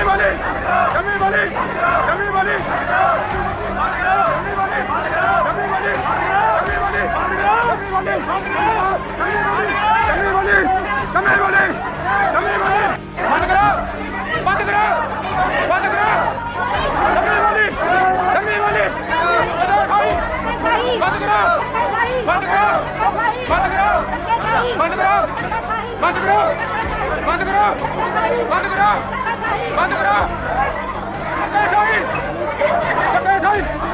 ਕਮੀ ਵਾਲੀ ਕਮੀ ਵਾਲੀ ਕਮੀ ਵਾਲੀ ਬੰਦ ਕਰੋ ਕਮੀ ਵਾਲੀ ਬੰਦ ਕਰੋ ਕਮੀ ਵਾਲੀ ਕਮੀ ਵਾਲੀ ਬੰਦ ਕਰੋ ਕਮੀ ਵਾਲੀ ਬੰਦ ਕਰੋ ਕਮੀ ਵਾਲੀ ਕਮੀ ਵਾਲੀ ਕਮੀ ਵਾਲੀ ਬੰਦ ਕਰੋ। ਬੰਦ ਕਰੋ ਬੰਦ ਕਰੋ ਕਮੀ ਵਾਲੀ ਕਮੀ ਵਾਲੀ ਬੰਦ ਕਰੋ ਬੰਦ ਕਰੋ ਬੰਦ ਕਰੋ ਬੰਦ ਕਰੋ ਬੰਦ ਕਰੋ ਬੰਦ ਕਰੋ। ਬੰਦ ਕਰੋ ਬੰਦ ਕਰੋ ਬੰਦ ਕਰੋ ਧੱਕੇ ਖਾਈ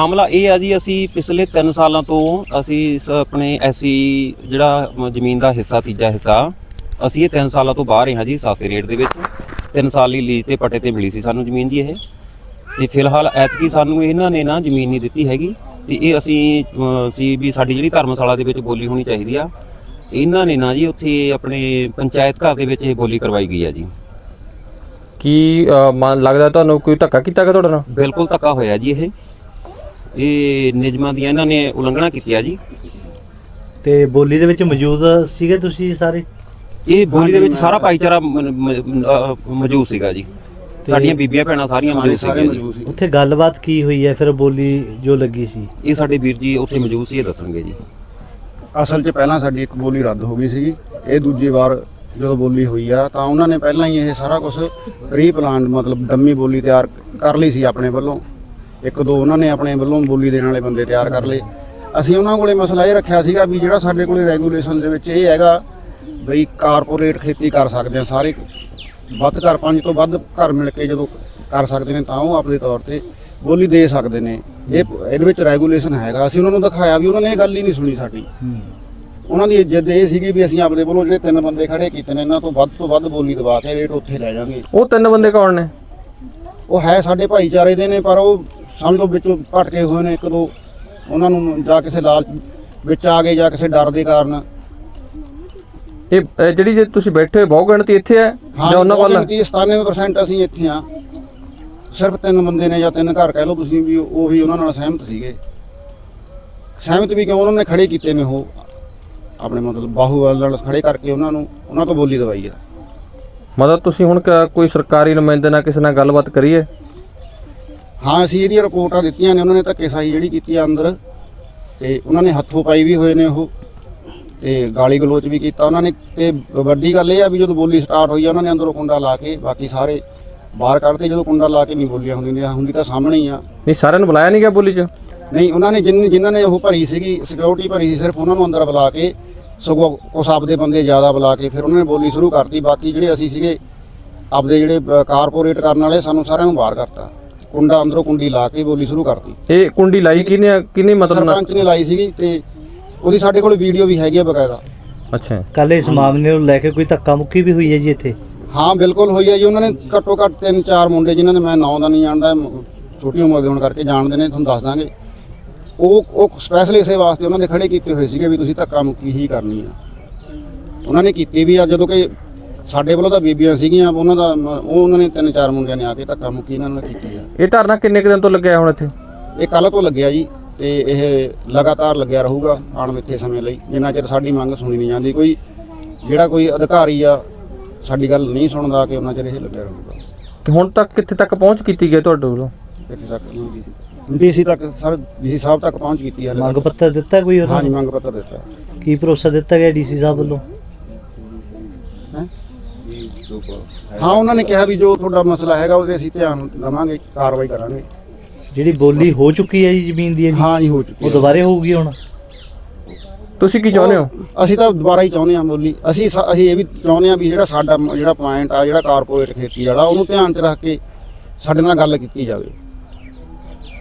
ਮਾਮਲਾ ਇਹ ਆ ਜੀ ਅਸੀਂ ਪਿਛਲੇ 3 ਸਾਲਾਂ ਤੋਂ ਅਸੀਂ ਇਸ ਆਪਣੇ ਐਸੀ ਜਿਹੜਾ ਜ਼ਮੀਨ ਦਾ ਹਿੱਸਾ ਤੀਜਾ ਹਿੱਸਾ ਅਸੀਂ ਇਹ 3 ਸਾਲਾਂ ਤੋਂ ਬਾਹਰ ਹਾਂ ਜੀ ਸਸਤੇ ਰੇਟ ਦੇ ਵਿੱਚ। 3 ਸਾਲ ਲਈ ਲੀਜ਼ ਤੇ ਪੱਟੇ ਤੇ ਮਿਲੀ ਸੀ ਸਾਨੂੰ ਜ਼ਮੀਨ ਜੀ ਇਹ। ਤੇ ਫਿਲਹਾਲ ਐਤਕੀ ਸਾਨੂੰ ਇਹਨਾਂ ਨੇ ਨਾ ਜ਼ਮੀਨ ਨਹੀਂ ਦਿੱਤੀ ਹੈਗੀ। ਤੇ ਇਹ ਅਸੀਂ ਸੀ ਵੀ ਸਾਡੀ ਜਿਹੜੀ ਧਰਮਸ਼ਾਲਾ ਦੇ ਵਿੱਚ ਬੋਲੀ ਹੋਣੀ ਚਾਹੀਦੀ ਆ ਇਹਨਾਂ ਨੇ ਨਾ ਜੀ ਉੱਥੇ ਆਪਣੇ ਪੰਚਾਇਤ ਘਰ ਦੇ ਵਿੱਚ ਇਹ ਬੋਲੀ ਕਰਵਾਈ ਗਈ ਆ ਜੀ। ਕੀ ਲੱਗਦਾ ਤੁਹਾਨੂੰ ਕੋਈ ਧੱਕਾ ਕੀਤਾ ਕਿ ਤੁਹਾਡੇ ਨਾਲ? ਬਿਲਕੁਲ ਧੱਕਾ ਹੋਇਆ ਜੀ ਇਹ। ਇਹ ਨਿਯਮਾਂ ਦੀਆਂ ਇਹਨਾਂ ਨੇ ਉਲੰਘਣਾ ਕੀਤੀ ਆ ਜੀ। ਤੇ ਬੋਲੀ ਦੇ ਵਿੱਚ ਮੌਜੂਦ ਸੀਗੇ ਤੁਸੀਂ ਸਾਰੇ? ਇਹ ਬੋਲੀ ਦੇ ਵਿੱਚ ਸਾਰਾ ਭਾਈਚਾਰਾ ਮ- ਮ- ਅਹ ਮੌਜੂਦ ਸੀਗਾ ਜੀ। ਸਾਡੀਆਂ ਬੀਬੀਆਂ ਭੈਣਾਂ ਸਾਰੀਆਂ ਮੌਜੂਦ ਸੀਗੀਆਂ ਜੀ। ਉੱਥੇ ਗੱਲਬਾਤ ਕੀ ਹੋਈ ਹੈ? ਫਿਰ ਬੋਲੀ ਜੋ ਲੱਗੀ ਸੀ। ਇਹ ਸਾਡੇ ਵੀਰ ਜੀ ਉੱਥੇ ਮੌਜੂਦ ਸੀ ਇਹ ਦੱਸਣਗੇ ਜੀ। ਅਸਲ 'ਚ ਪਹਿਲਾਂ ਸਾਡੀ ਇੱਕ ਬੋਲੀ ਰੱਦ ਹੋ ਗਈ ਸੀਗੀ। ਇਹ ਦੂਜੀ ਵਾਰ ਜਦੋਂ ਬੋਲੀ ਹੋਈ ਆ ਤਾਂ ਉਹਨਾਂ ਨੇ ਪਹਿਲਾਂ ਹੀ ਇਹ ਸਾਰਾ ਕੁਝ ਪ੍ਰੀ ਪਲਾਨ ਮਤਲਬ ਡੰਮੀ ਬੋਲੀ ਤਿਆਰ ਕਰ ਲਈ ਸੀ ਆਪਣੇ ਵੱਲੋਂ। ਇੱਕ ਦੋ ਉਹਨਾਂ ਨੇ ਆਪਣੇ ਵੱਲੋਂ ਬੋਲੀ ਦੇਣ ਵਾਲੇ ਬੰਦੇ ਤਿਆਰ ਕਰ ਲਏ। ਅਸੀਂ ਉਹਨਾਂ ਕੋਲੇ ਮਸਲਾ ਇਹ ਰੱਖਿਆ ਸੀਗਾ ਵੀ ਜਿਹੜਾ ਸਾਡੇ ਕੋਲੇ ਰੈਗੂਲੇਸ਼ਨ ਦੇ ਵਿੱਚ ਇਹ ਹੈਗਾ ਬਈ ਕਾਰਪੋਰੇਟ ਖੇਤੀ ਕਰ ਸਕਦੇ ਆ ਸਾਰੇ ਵੱਧ ਘਰ ਪੰਜ ਤੋਂ ਵੱਧ ਘਰ ਮਿਲ ਕੇ ਜਦੋਂ ਕਰ ਸਕਦੇ ਨੇ ਤਾਂ ਉਹ ਆਪਣੇ ਤੌਰ ਤੇ ਬੋਲੀ ਦੇ ਸਕਦੇ ਨੇ। ਇਹ ਇਹਦੇ ਵਿੱਚ ਰੈਗੂਲੇਸ਼ਨ ਹੈਗਾ। ਅਸੀਂ ਉਹਨਾਂ ਨੂੰ ਦਿਖਾਇਆ ਵੀ ਉਹਨਾਂ ਨੇ ਇਹ ਗੱਲ ਹੀ ਨਹੀਂ ਸੁਣੀ ਸਾਡੀ। ਉਹਨਾਂ ਦੀ ਜਿੱਦ ਇਹ ਸੀਗੀ ਵੀ ਅਸੀਂ ਆਪਣੇ ਵੱਲੋਂ ਜਿਹੜੇ ਤਿੰਨ ਬੰਦੇ ਖੜੇ ਕੀਤੇ ਨੇ ਇਹਨਾਂ ਤੋਂ ਵੱਧ ਤੋਂ ਵੱਧ ਬੋਲੀ ਦਵਾ ਕੇ ਰੇਟ ਉੱਥੇ ਲੈ ਜਾਾਂਗੇ ਉਹ ਤਿੰਨ ਬੰਦੇ ਕੌਣ ਨੇ? ਉਹ ਹੈ ਸਾਡੇ ਭਾਈਚਾਰੇ ਦੇ ਨੇ ਪਰ ਉਹ ਸਮਝ ਲਓ ਵਿੱਚੋਂ ਭਟਕੇ ਹੋਏ ਨੇ ਇੱਕ ਦੋ ਉਹਨਾਂ ਨੂੰ ਜਾਂ ਕਿਸੇ ਲਾਲਚ ਵਿੱਚ ਆ ਗਏ ਜਾਂ ਕਿਸੇ ਡਰ ਦੇ ਕਾਰਨ। ਇਹ ਇਹ ਜਿਹੜੀ ਜੇ ਤੁਸੀਂ ਬੈਠੇ ਬਹੁ ਗਿਣਤੀ ਇੱਥੇ ਹੈ ਜਾਂ ਉਹਨਾਂ ਵੱਲ? ਗਿਣਤੀ 97% ਅਸੀਂ ਇੱਥੇ ਆ ਸਿਰਫ ਤਿੰਨ ਬੰਦੇ ਨੇ ਜਾਂ ਤਿੰਨ ਘਰ ਕਹਿ ਲਓ ਤੁਸੀਂ ਵੀ ਉਹ ਉਹਨਾਂ ਨਾਲ ਸਹਿਮਤ ਸੀਗੇ। ਸਹਿਮਤ ਵੀ ਕਿਉਂ? ਉਹਨਾਂ ਨੇ ਖੜੇ ਕੀਤੇ ਨੇ ਉਹ। ਆਪਣੇ ਮਤਲਬ ਬਾਹੂਵਾਲ ਨਾਲ ਖੜੇ ਕਰਕੇ ਉਹਨਾਂ ਨੂੰ ਉਹਨਾਂ ਤੋਂ ਬੋਲੀ ਦਵਾਈ ਆ। ਮਤਲਬ ਤੁਸੀਂ ਹੁਣ ਕ- ਕੋਈ ਸਰਕਾਰੀ ਨੁਮਾਇੰਦੇ ਨਾਲ ਕਿਸੇ ਨਾਲ ਗੱਲਬਾਤ ਕਰੀਏ? ਹਾਂ ਅਸੀਂ ਇਹਦੀਆਂ ਰਿਪੋਰਟਾਂ ਦਿੱਤੀਆਂ ਨੇ ਉਹਨਾਂ ਨੇ ਧੱਕੇਸ਼ਾਹੀ ਜਿਹੜੀ ਕੀਤੀ ਆ ਅੰਦਰ ਤੇ ਉਹਨਾਂ ਨੇ ਹੱਥੋਂ ਪਾਈ ਵੀ ਹੋਏ ਨੇ ਉਹ ਤੇ ਗਾਲੀ ਗਲੋਚ ਵੀ ਕੀਤਾ। ਉਹਨਾਂ ਨੇ ਤੇ ਵੱਡੀ ਗੱਲ ਇਹ ਆ ਵੀ ਜਦੋਂ ਬੋਲੀ ਸਟਾਰਟ ਹੋਈ ਆ ਉਹਨਾਂ ਨੇ ਅੰਦਰੋਂ ਕੁੰਡਾ ਲਾ ਕੇ ਬਾਕੀ ਸਾਰੇ ਬਾਹਰ ਕੱਢਦੇ ਜਦੋਂ ਕੁੰਡਾ ਲਾ ਕੇ ਨਹੀਂ ਬੋਲੀਆਂ ਹੁੰਦੀਆਂ ਹੁੰਦੀ ਤਾਂ ਸਾਹਮਣੇ ਹੀ ਆ। ਨਹੀਂ ਸਾਰਿਆਂ ਨੂੰ ਬੁਲਾਇਆ ਨਹੀਂ ਗਿਆ ਬੋਲੀ 'ਚ? ਨਹੀਂ ਉਹਨਾਂ ਨੇ ਜਿਨ ਜਿਨ੍ਹਾਂ ਨੇ ਉਹ ਭਰੀ ਸੀਗੀ ਸਿਕਿਉਰਿਟੀ ਭਰੀ ਸੀ ਸਿਰਫ ਉਹਨਾਂ ਨੂੰ ਅੰਦਰ ਬੁਲਾ ਕੇ ਸਗੋਂ ਉਸ ਆਪਦੇ ਬੰਦੇ ਜ਼ਿਆਦਾ ਬੁਲਾ ਕੇ ਫਿਰ ਉਹਨਾਂ ਨੇ ਬੋਲੀ ਸ਼ੁਰੂ ਕਰਤੀ। ਬਾਕੀ ਜਿਹੜੇ ਅਸੀਂ ਸੀਗੇ ਆਪਦੇ ਜਿਹੜੇ ਕਾਰਪੋਰੇਟ ਕਰਨ ਵਾਲੇ ਸਾਨੂੰ ਸਾਰਿਆਂ ਨੂੰ ਬਾਹਰ ਕਰਤਾ। ਕੁੰਡਾ ਅੰਦਰੋਂ ਕੁੰਡੀ ਲਾ ਕੇ ਬੋਲੀ ਸ਼ੁਰੂ ਕਰਤੀ। ਇਹ ਕੁੰਡੀ ਲਾਈ ਕਿਹਨੇ ਕਿਹਨੇ ਮਤਲਬ ਨਾਲ ਸਰਪੰਚ ਨੇ ਲਾਈ ਸੀਗੀ ਤੇ ਉਹਦੀ ਸਾਡੇ ਕੋਲ ਵੀਡੀਓ ਵੀ ਹੈਗੀ ਆ ਬਕਾਇਦਾ। ਅੱਛਾ। ਕੱਲ ਇਸ ਮਾਮਲੇ ਨੂੰ ਲੈ ਕੇ ਕੋਈ ਧੱਕਾ ਮੁੱਕੀ ਵੀ ਹੋਈ ਹੈ ਜੀ ਇੱਥੇ? ਹਾਂ ਬਿਲਕੁਲ ਹੋਈ ਹੈ ਜੀ। ਉਹਨਾਂ ਨੇ ਘੱਟੋ ਘੱਟ ਤਿੰਨ ਚਾਰ ਮੁੰਡੇ ਜਿਨ੍ਹਾਂ ਨੇ ਮੈਂ ਨਾਂ ਦਾ ਨਹੀਂ ਜਾਣਦਾ ਛੋਟੀ ਉਮਰ ਦੇ ਹੋਣ ਕਰਕੇ ਜਾਣਦੇ ਨੇ ਤੁਹਾਨੂੰ ਦੱਸ ਦਾਂਗੇ। ਉਹ ਉਹ ਸਪੈਸ਼ਲ ਇਸੇ ਵਾਸਤੇ ਉਹਨਾਂ ਦੇ ਖੜੇ ਕੀਤੇ ਹੋਏ ਸੀਗੇ ਵੀ ਤੁਸੀਂ ਧੱਕਾ ਮੁੱਕੀ ਹੀ ਕਰਨੀ ਆ। ਉਹਨਾਂ ਨੇ ਕੀਤੀ ਵੀ ਆ ਜਦੋਂ ਕਿ ਸਾਡੇ ਵੱਲੋਂ ਤਾਂ ਬੀਬੀਆਂ ਸੀਗੀਆਂ ਉਹਨਾਂ ਦਾ ਮ- ਉਹ ਉਹਨਾਂ ਨੇ ਤਿੰਨ ਚਾਰ ਮੁੰਡਿਆਂ ਨੇ ਆ ਕੇ ਧੱਕਾ ਮੁੱਕੀ ਇਹਨਾਂ ਨਾਲ ਕੀਤੀ ਆ। ਇਹ ਧਰਨਾ ਕਿੰਨੇ ਕੁ ਦਿਨ ਤੋਂ ਲੱਗਿਆ ਹੁਣ ਇੱਥੇ? ਇਹ ਕੱਲ ਤੋਂ ਲੱਗਿਆ ਜੀ ਤੇ ਇਹ ਲਗਾਤਾਰ ਲੱਗਿਆ ਰਹੂਗਾ ਅਣਮਿੱਥੇ ਸਮੇਂ ਲਈ। ਜਿੰਨਾ ਚਿਰ ਸਾਡੀ ਮੰਗ ਸੁਣੀ ਨਹੀਂ ਜਾਂਦੀ ਕੋਈ ਜਿਹੜਾ ਕੋਈ ਅਧਿਕਾਰੀ ਆ ਸਾਡੀ ਗੱਲ ਨਹੀਂ ਸੁਣਦਾ ਕਿ ਉਹਨਾਂ ਚਿਰ ਇਹ ਲੱਗਿਆ ਰਹੂਗਾ। ਤੇ ਹੁਣ ਤੱਕ ਕਿੱਥੇ ਤੱਕ ਪਹੁੰਚ ਕੀਤੀ ਗਈ ਤੁਹਾਡੇ ਵੱਲੋਂ? ਇੱਥੇ ਤੱਕ ਡੀਸੀ ਤੱਕ ਸਰ ਡੀਸੀ ਸਾਹਿਬ ਤੱਕ ਪਹੁੰਚ ਕੀਤੀ ਹੈ। ਮੰਗ ਪੱਤਰ ਦਿੱਤਾ ਕੋਈ ਉਹਨਾਂ? ਹਾਂਜੀ ਨੂੰ ਮੰਗ ਪੱਤਰ ਦਿੱਤਾ। ਕੀ ਭਰੋਸਾ ਦਿੱਤਾ ਗਿਆ ਡੀਸੀ ਸਾਹਿਬ ਵੱਲੋਂ? ਹਾਂ ਉਹਨਾਂ ਨੇ ਕਿਹਾ ਵੀ ਜੋ ਤੁਹਾਡਾ ਮਸਲਾ ਹੈਗਾ ਉਹਦੇ ਅਸੀਂ ਧਿਆਨ ਦੇਵਾਂਗੇ ਕਾਰਵਾਈ ਕਰਾਂਗੇ। ਜਿਹੜੀ ਬੋਲੀ ਹੋ ਚੁੱਕੀ ਹੈ ਜੀ ਜ਼ਮੀਨ ਦੀ ਹੈ ਜੀ, ਹਾਂ ਜੀ ਹੋ ਚੁੱਕੀ ਉਹ ਹੈ। ਦੁਬਾਰੇ ਹੋਊਗੀ ਹੁਣ? ਤੁਸੀਂ ਕੀ ਚਾਹੁੰਦੇ ਹੋ? ਅਸੀਂ ਤਾਂ ਦੁਬਾਰਾ ਹੀ ਚਾਹੁੰਦੇ ਹਾਂ ਬੋਲੀ। ਅਸੀਂ ਸ- ਅਸੀਂ ਇਹ ਵੀ ਚਾਹੁੰਦੇ ਹਾਂ ਵੀ ਜਿਹੜਾ ਸਾਡਾ ਮ- ਜਿਹੜਾ ਪੁਆਇੰਟ ਆ ਜਿਹੜਾ ਕਾਰਪੋਰੇਟ ਖੇਤੀ ਵਾਲਾ ਉਹਨੂੰ ਧਿਆਨ 'ਚ ਰੱਖ ਕੇ ਸਾਡੇ ਨਾਲ ਗੱਲ ਕੀਤੀ ਜਾਵੇ।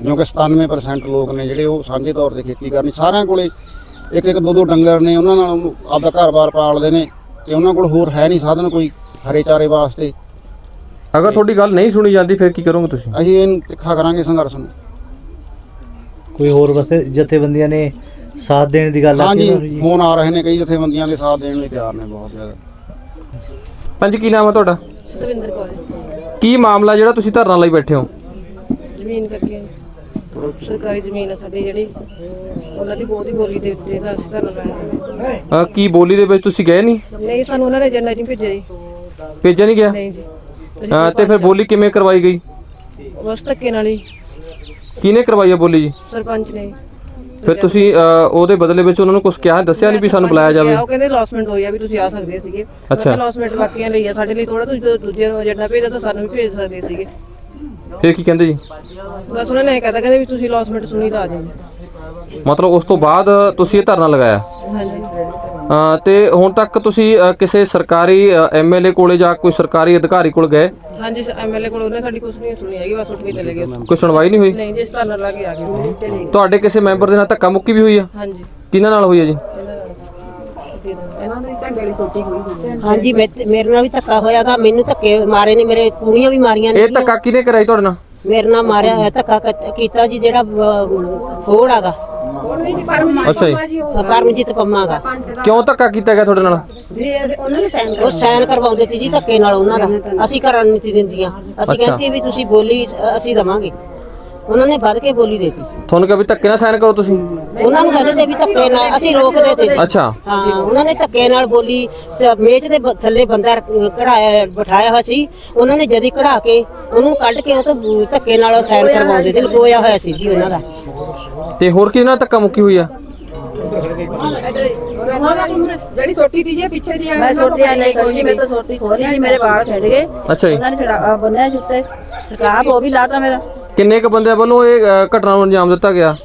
ਕਿਉਂਕਿ 97% ਲੋਕ ਨੇ ਜਿਹੜੇ ਉਹ ਸਾਂਝੇ ਤੌਰ ਤੇ ਖੇਤੀ ਕਰਨੀ। ਸਾਰਿਆਂ ਕੋਲੇ ਇੱਕ ਇੱਕ ਦੋ ਦੋ ਡੰਗਰ ਨੇ ਉਹਨਾਂ ਨਾਲ ਉਹਨੂੰ ਆਪਦਾ ਘਰ-ਬਾਰ ਪਾਲਦੇ ਨੇ ਤੇ ਉਹਨਾਂ ਕੋਲ ਹੋਰ ਹੈ ਨਹੀਂ ਸਾਧਨ ਕੋਈ। ਹਰੇ ਚਾਰੇ ਵਾਸਤੇ। ਅਗਰ ਤੁਹਾਡੀ ਗੱਲ ਨਹੀਂ ਸੁਣੀ ਜਾਂਦੀ ਫਿਰ ਕੀ ਕਰੋਗੇ ਤੁਸੀਂ? ਅਸੀਂ ਇਹਨੂੰ ਤਿੱਖਾ ਕਰਾਂਗੇ ਸੰਘਰਸ਼ ਨੂੰ। ਕੋਈ ਹੋਰ ਵਸੇ ਜਥੇਬੰਦੀਆਂ ਨੇ ਸਾਥ ਦੇਣ ਦੀ ਗੱਲ ਆਖੀ ਹਾਂਜੀ ਨੂੰ ਜੀ? ਫੋਨ ਆ ਰਹੇ ਨੇ ਕਈ ਜਥੇਬੰਦੀਆਂ ਦੇ ਸਾਥ ਦੇਣ ਲਈ ਤਿਆਰ ਨੇ ਬਹੁਤ ਜ਼ਿਆਦਾ। ਪੰਜ ਕੀ ਨਾਮ ਹੈ ਤੁਹਾਡਾ? ਸਤਵਿੰਦਰ ਕੌਰ। ਕੀ ਮਾਮਲਾ ਜਿਹੜਾ ਤੁਸੀਂ ਧਰਨਾ ਲਈ ਬੈਠੇ ਹੋ? ਜ਼ਮੀਨ ਕੱਟੀ ਹੈ ਸਰਕਾਰੀ ਜ਼ਮੀਨ ਹੈ ਸਾਡੀ ਜਿਹੜੀ। ਉਹਨਾਂ ਦੀ ਬਹੁਤ ਹੀ ਬੋਲੀ ਦੇ ਉੱਤੇ ਤਾਂ ਅਸੀਂ ਧਰਨਾ ਲਾਇਆ। ਅਹ ਕੀ ਬੋਲੀ ਦੇ ਵਿੱਚ ਤੁਸੀਂ ਗਏ ਨਹੀਂ? ਨਹੀਂ ਸਾਨੂੰ ਉਹਨਾਂ ਨੇ ਏਜੰਡਾ ਨਹੀਂ ਭੇਜਿਆ ਜੀ। ਭੇਜਿਆ ਨਹੀਂ ਗਿਆ? ਨਹੀਂ ਜੀ। ਅਸੀਂ ਤੇ ਫਿਰ ਬੋਲੀ ਕਿਵੇਂ ਕਰਵਾਈ ਗਈ? ਬਸ ਧੱਕੇ ਨਾਲ ਹੀ। ਕਿਹਨੇ ਕਰਵਾਈ ਹੈ ਬੋਲੀ? ਜੀ ਸਰਪੰਚ ਨੇ। ਫਿਰ ਤੁਸੀਂ ਅਹ, ਉਹਦੇ ਬਦਲੇ ਵਿੱਚ ਉਹਨਾਂ ਨੂੰ ਕੁਝ ਕਿਹਾ? ਦੱਸਿਆ ਨਹੀਂ ਵੀ ਸਾਨੂੰ ਬੁਲਾਇਆ ਜਾਵੇ? ਉਹ ਕਹਿੰਦੇ ਲੌਸਮੈਂਟ ਹੋਈ ਆ ਵੀ ਤੁਸੀਂ ਆ ਸਕਦੇ ਸੀਗੇ। ਅੱਛਾ। ਲੌਸਮੈਂਟ ਬਾਕੀਆਂ ਲਈ ਆ ਸਾਡੇ ਲਈ ਥੋੜਾ ਤੁਸੀਂ ਦੂਜੇ ਨੂੰ ਏਜੰਡਾ ਭੇਜਦਾ ਤਾਂ ਸਾਨੂੰ ਵੀ ਭੇਜ ਸਕਦੇ ਸੀਗੇ। ਫਿਰ ਕੀ ਕਹਿੰਦੇ ਜੀ? ਬਸ ਉਹਨਾਂ ਨੇ ਇਹ ਕਹਤਾ ਕਹਿੰਦੇ ਵੀ ਤੁਸੀਂ ਲੌਸਮੈਂਟ ਸੁਣੀ ਤਾਂ ਆ ਜਾਂਦੇ ਮਤਲਬ ਉਸ ਤੋਂ ਬਾਅਦ ਤੁਸੀਂ ਇਹ ਧਰਨਾ ਲਗਾਇਆ? ਹਾਂਜੀ। ਤੇ ਹੁਣ ਤੱਕ ਤੁਸੀਂ ਕਿਸੇ ਸਰਕਾਰੀ ਐਮਐਲਏ ਕੋਲੇ ਜਾਂ ਕੋਈ ਸਰਕਾਰੀ ਅਧਿਕਾਰੀ ਕੋਲ ਗਏ? ਹਾਂਜੀ ਐਮਐਲਏ ਕੋਲ ਉਹਨੇ ਸਾਡੀ ਕੁਝ ਨਹੀਂ ਸੁਣੀ ਹੈਗੀ ਬਸ ਉੱਠ ਕੇ ਚਲੇ ਗਏ ਕੋਈ ਸੁਣਵਾਈ ਨਹੀਂ ਹੋਈ? ਨਹੀਂ ਜੀ ਇਸ ਧਰਨਾ ਲਾ ਕੇ ਆ ਗਏ। ਤੁਹਾਡੇ ਕਿਸੇ ਮੈਂਬਰ ਦੇ ਨਾਲ ਧੱਕਾ ਮੁੱਕੀ ਵੀ ਹੋਈ ਆ? ਹਾਂਜੀ। ਕਿਹਨਾਂ ਨਾਲ ਹੋਈ ਆ ਜੀ? ਹਾਂਜੀ ਮੇਰੇ ਨਾਲ ਵੀ ਧੱਕਾ ਹੋਇਆਗਾ ਮੈਨੂੰ ਧੱਕੇ ਮਾਰੇ ਨੇ ਮੇਰੇ ਕੁੜੀਆਂ ਵੀ ਮਾਰੀਆਂ ਨੇ। ਇਹ ਧੱਕਾ ਕਿਹਨੇ ਕਰਾਈ ਤੁਹਾਡੇ ਨਾਲ? ਮੇਰੇ ਨਾਲ ਮਾਰਿਆ ਹੋਇਆ ਧੱਕਾ ਕੀਤਾ ਜੀ ਜਿਹੜਾ ਫੋੜ ਆਗਾ। ਅੱਛਾ ਜੀ। ਪਰਮਜੀਤ ਪੰਮਾਗਾ ਕਿਉਂ ਧੱਕਾ ਕੀਤਾ ਗਿਆ ਤੁਹਾਡੇ ਨਾਲ? ਉਹ ਸਾਈਨ ਕਰਵਾਉਂਦੇ ਸੀ ਜੀ ਧੱਕੇ ਨਾਲ ਉਹਨਾਂ ਦਾ। ਅਸੀਂ ਕਰਨ ਨਹੀਂ ਸੀ ਦਿੰਦੀਆਂ। ਅਸੀਂ। ਕਹਿੰਦੇ ਵੀ ਤੁਸੀਂ ਬੋਲੀ ਅਸੀਂ ਦਵਾਂਗੇ। ਉਹਨਾਂ ਨੇ ਵੱਧ ਕੇ ਬੋਲੀ ਦੇਤੀ। ਤੁਹਾਨੂੰ ਕਿਹਾ ਵੀ ਧੱਕੇ ਨਾਲ ਸਾਈਨ ਕਰੋ ਤੁਸੀਂ? ਉਹਨਾਂ ਨੂੰ ਕਹਿੰਦੇ ਤੇ ਵੀ ਧੱਕੇ ਨਾਲ ਅਸੀਂ ਰੋਕਦੇ ਤੇ। ਅੱਛਾ। ਹਾਂ ਉਹਨਾਂ ਨੇ ਧੱਕੇ ਨਾਲ ਬੋਲੀ। ਤੇ ਮੇਜ਼ ਦੇ ਥੱਲੇ ਬੰਦਾ ਕਢਾਇਆ ਬਿਠਾਇਆ ਹੋਇਆ ਸੀ। ਉਹਨਾਂ ਨੇ ਜਦੀ ਕਢਾ ਕੇ ਉਹਨੂੰ ਕੱਢ ਕੇ ਉਹ ਤੋਂ ਧੱਕੇ ਨਾਲ ਸਾਈਨ ਕਰਵਾਉਂਦੇ ਸੀ ਲਗੋਇਆ ਹੋਇਆ ਸੀ ਜੀ ਉਹਨਾਂ ਦਾ। ਤੇ ਹੋਰ ਕਿਹਦੇ ਨਾਲ ਧੱਕਾ ਮੁੱਕੀ ਹੋਈ ਆ? ਜਿਹੜੀ ਸੋਟੀ ਦੀ ਜੇ ਪਿੱਛੇ ਦੀ ਮੈਂ ਛੋਟੀ ਆ ਨਹੀਂ ਕੋਈ ਮੈਂ ਤਾਂ ਛੋਟੀ ਖੋਲੀ ਜੀ ਮੇਰੇ ਵਾਲ ਛੱਡ ਗਏ। ਅੱਛਾ ਜੀ। ਉਹਨਾਂ ਨੇ ਛੜਾ ਬੰਨਿਆ ਜੁੱਤੇ ਸਕਾਪ ਉਹ ਵੀ ਲਾਤਾ ਮੇਰਾ। ਕਿੰਨੇ ਕ ਬੰਦੇ ਵੱਲੋਂ ਇਹ ਘਟਨਾ ਨੂੰ ਅੰਜਾਮ ਦਿੱਤਾ ਗਿਆ?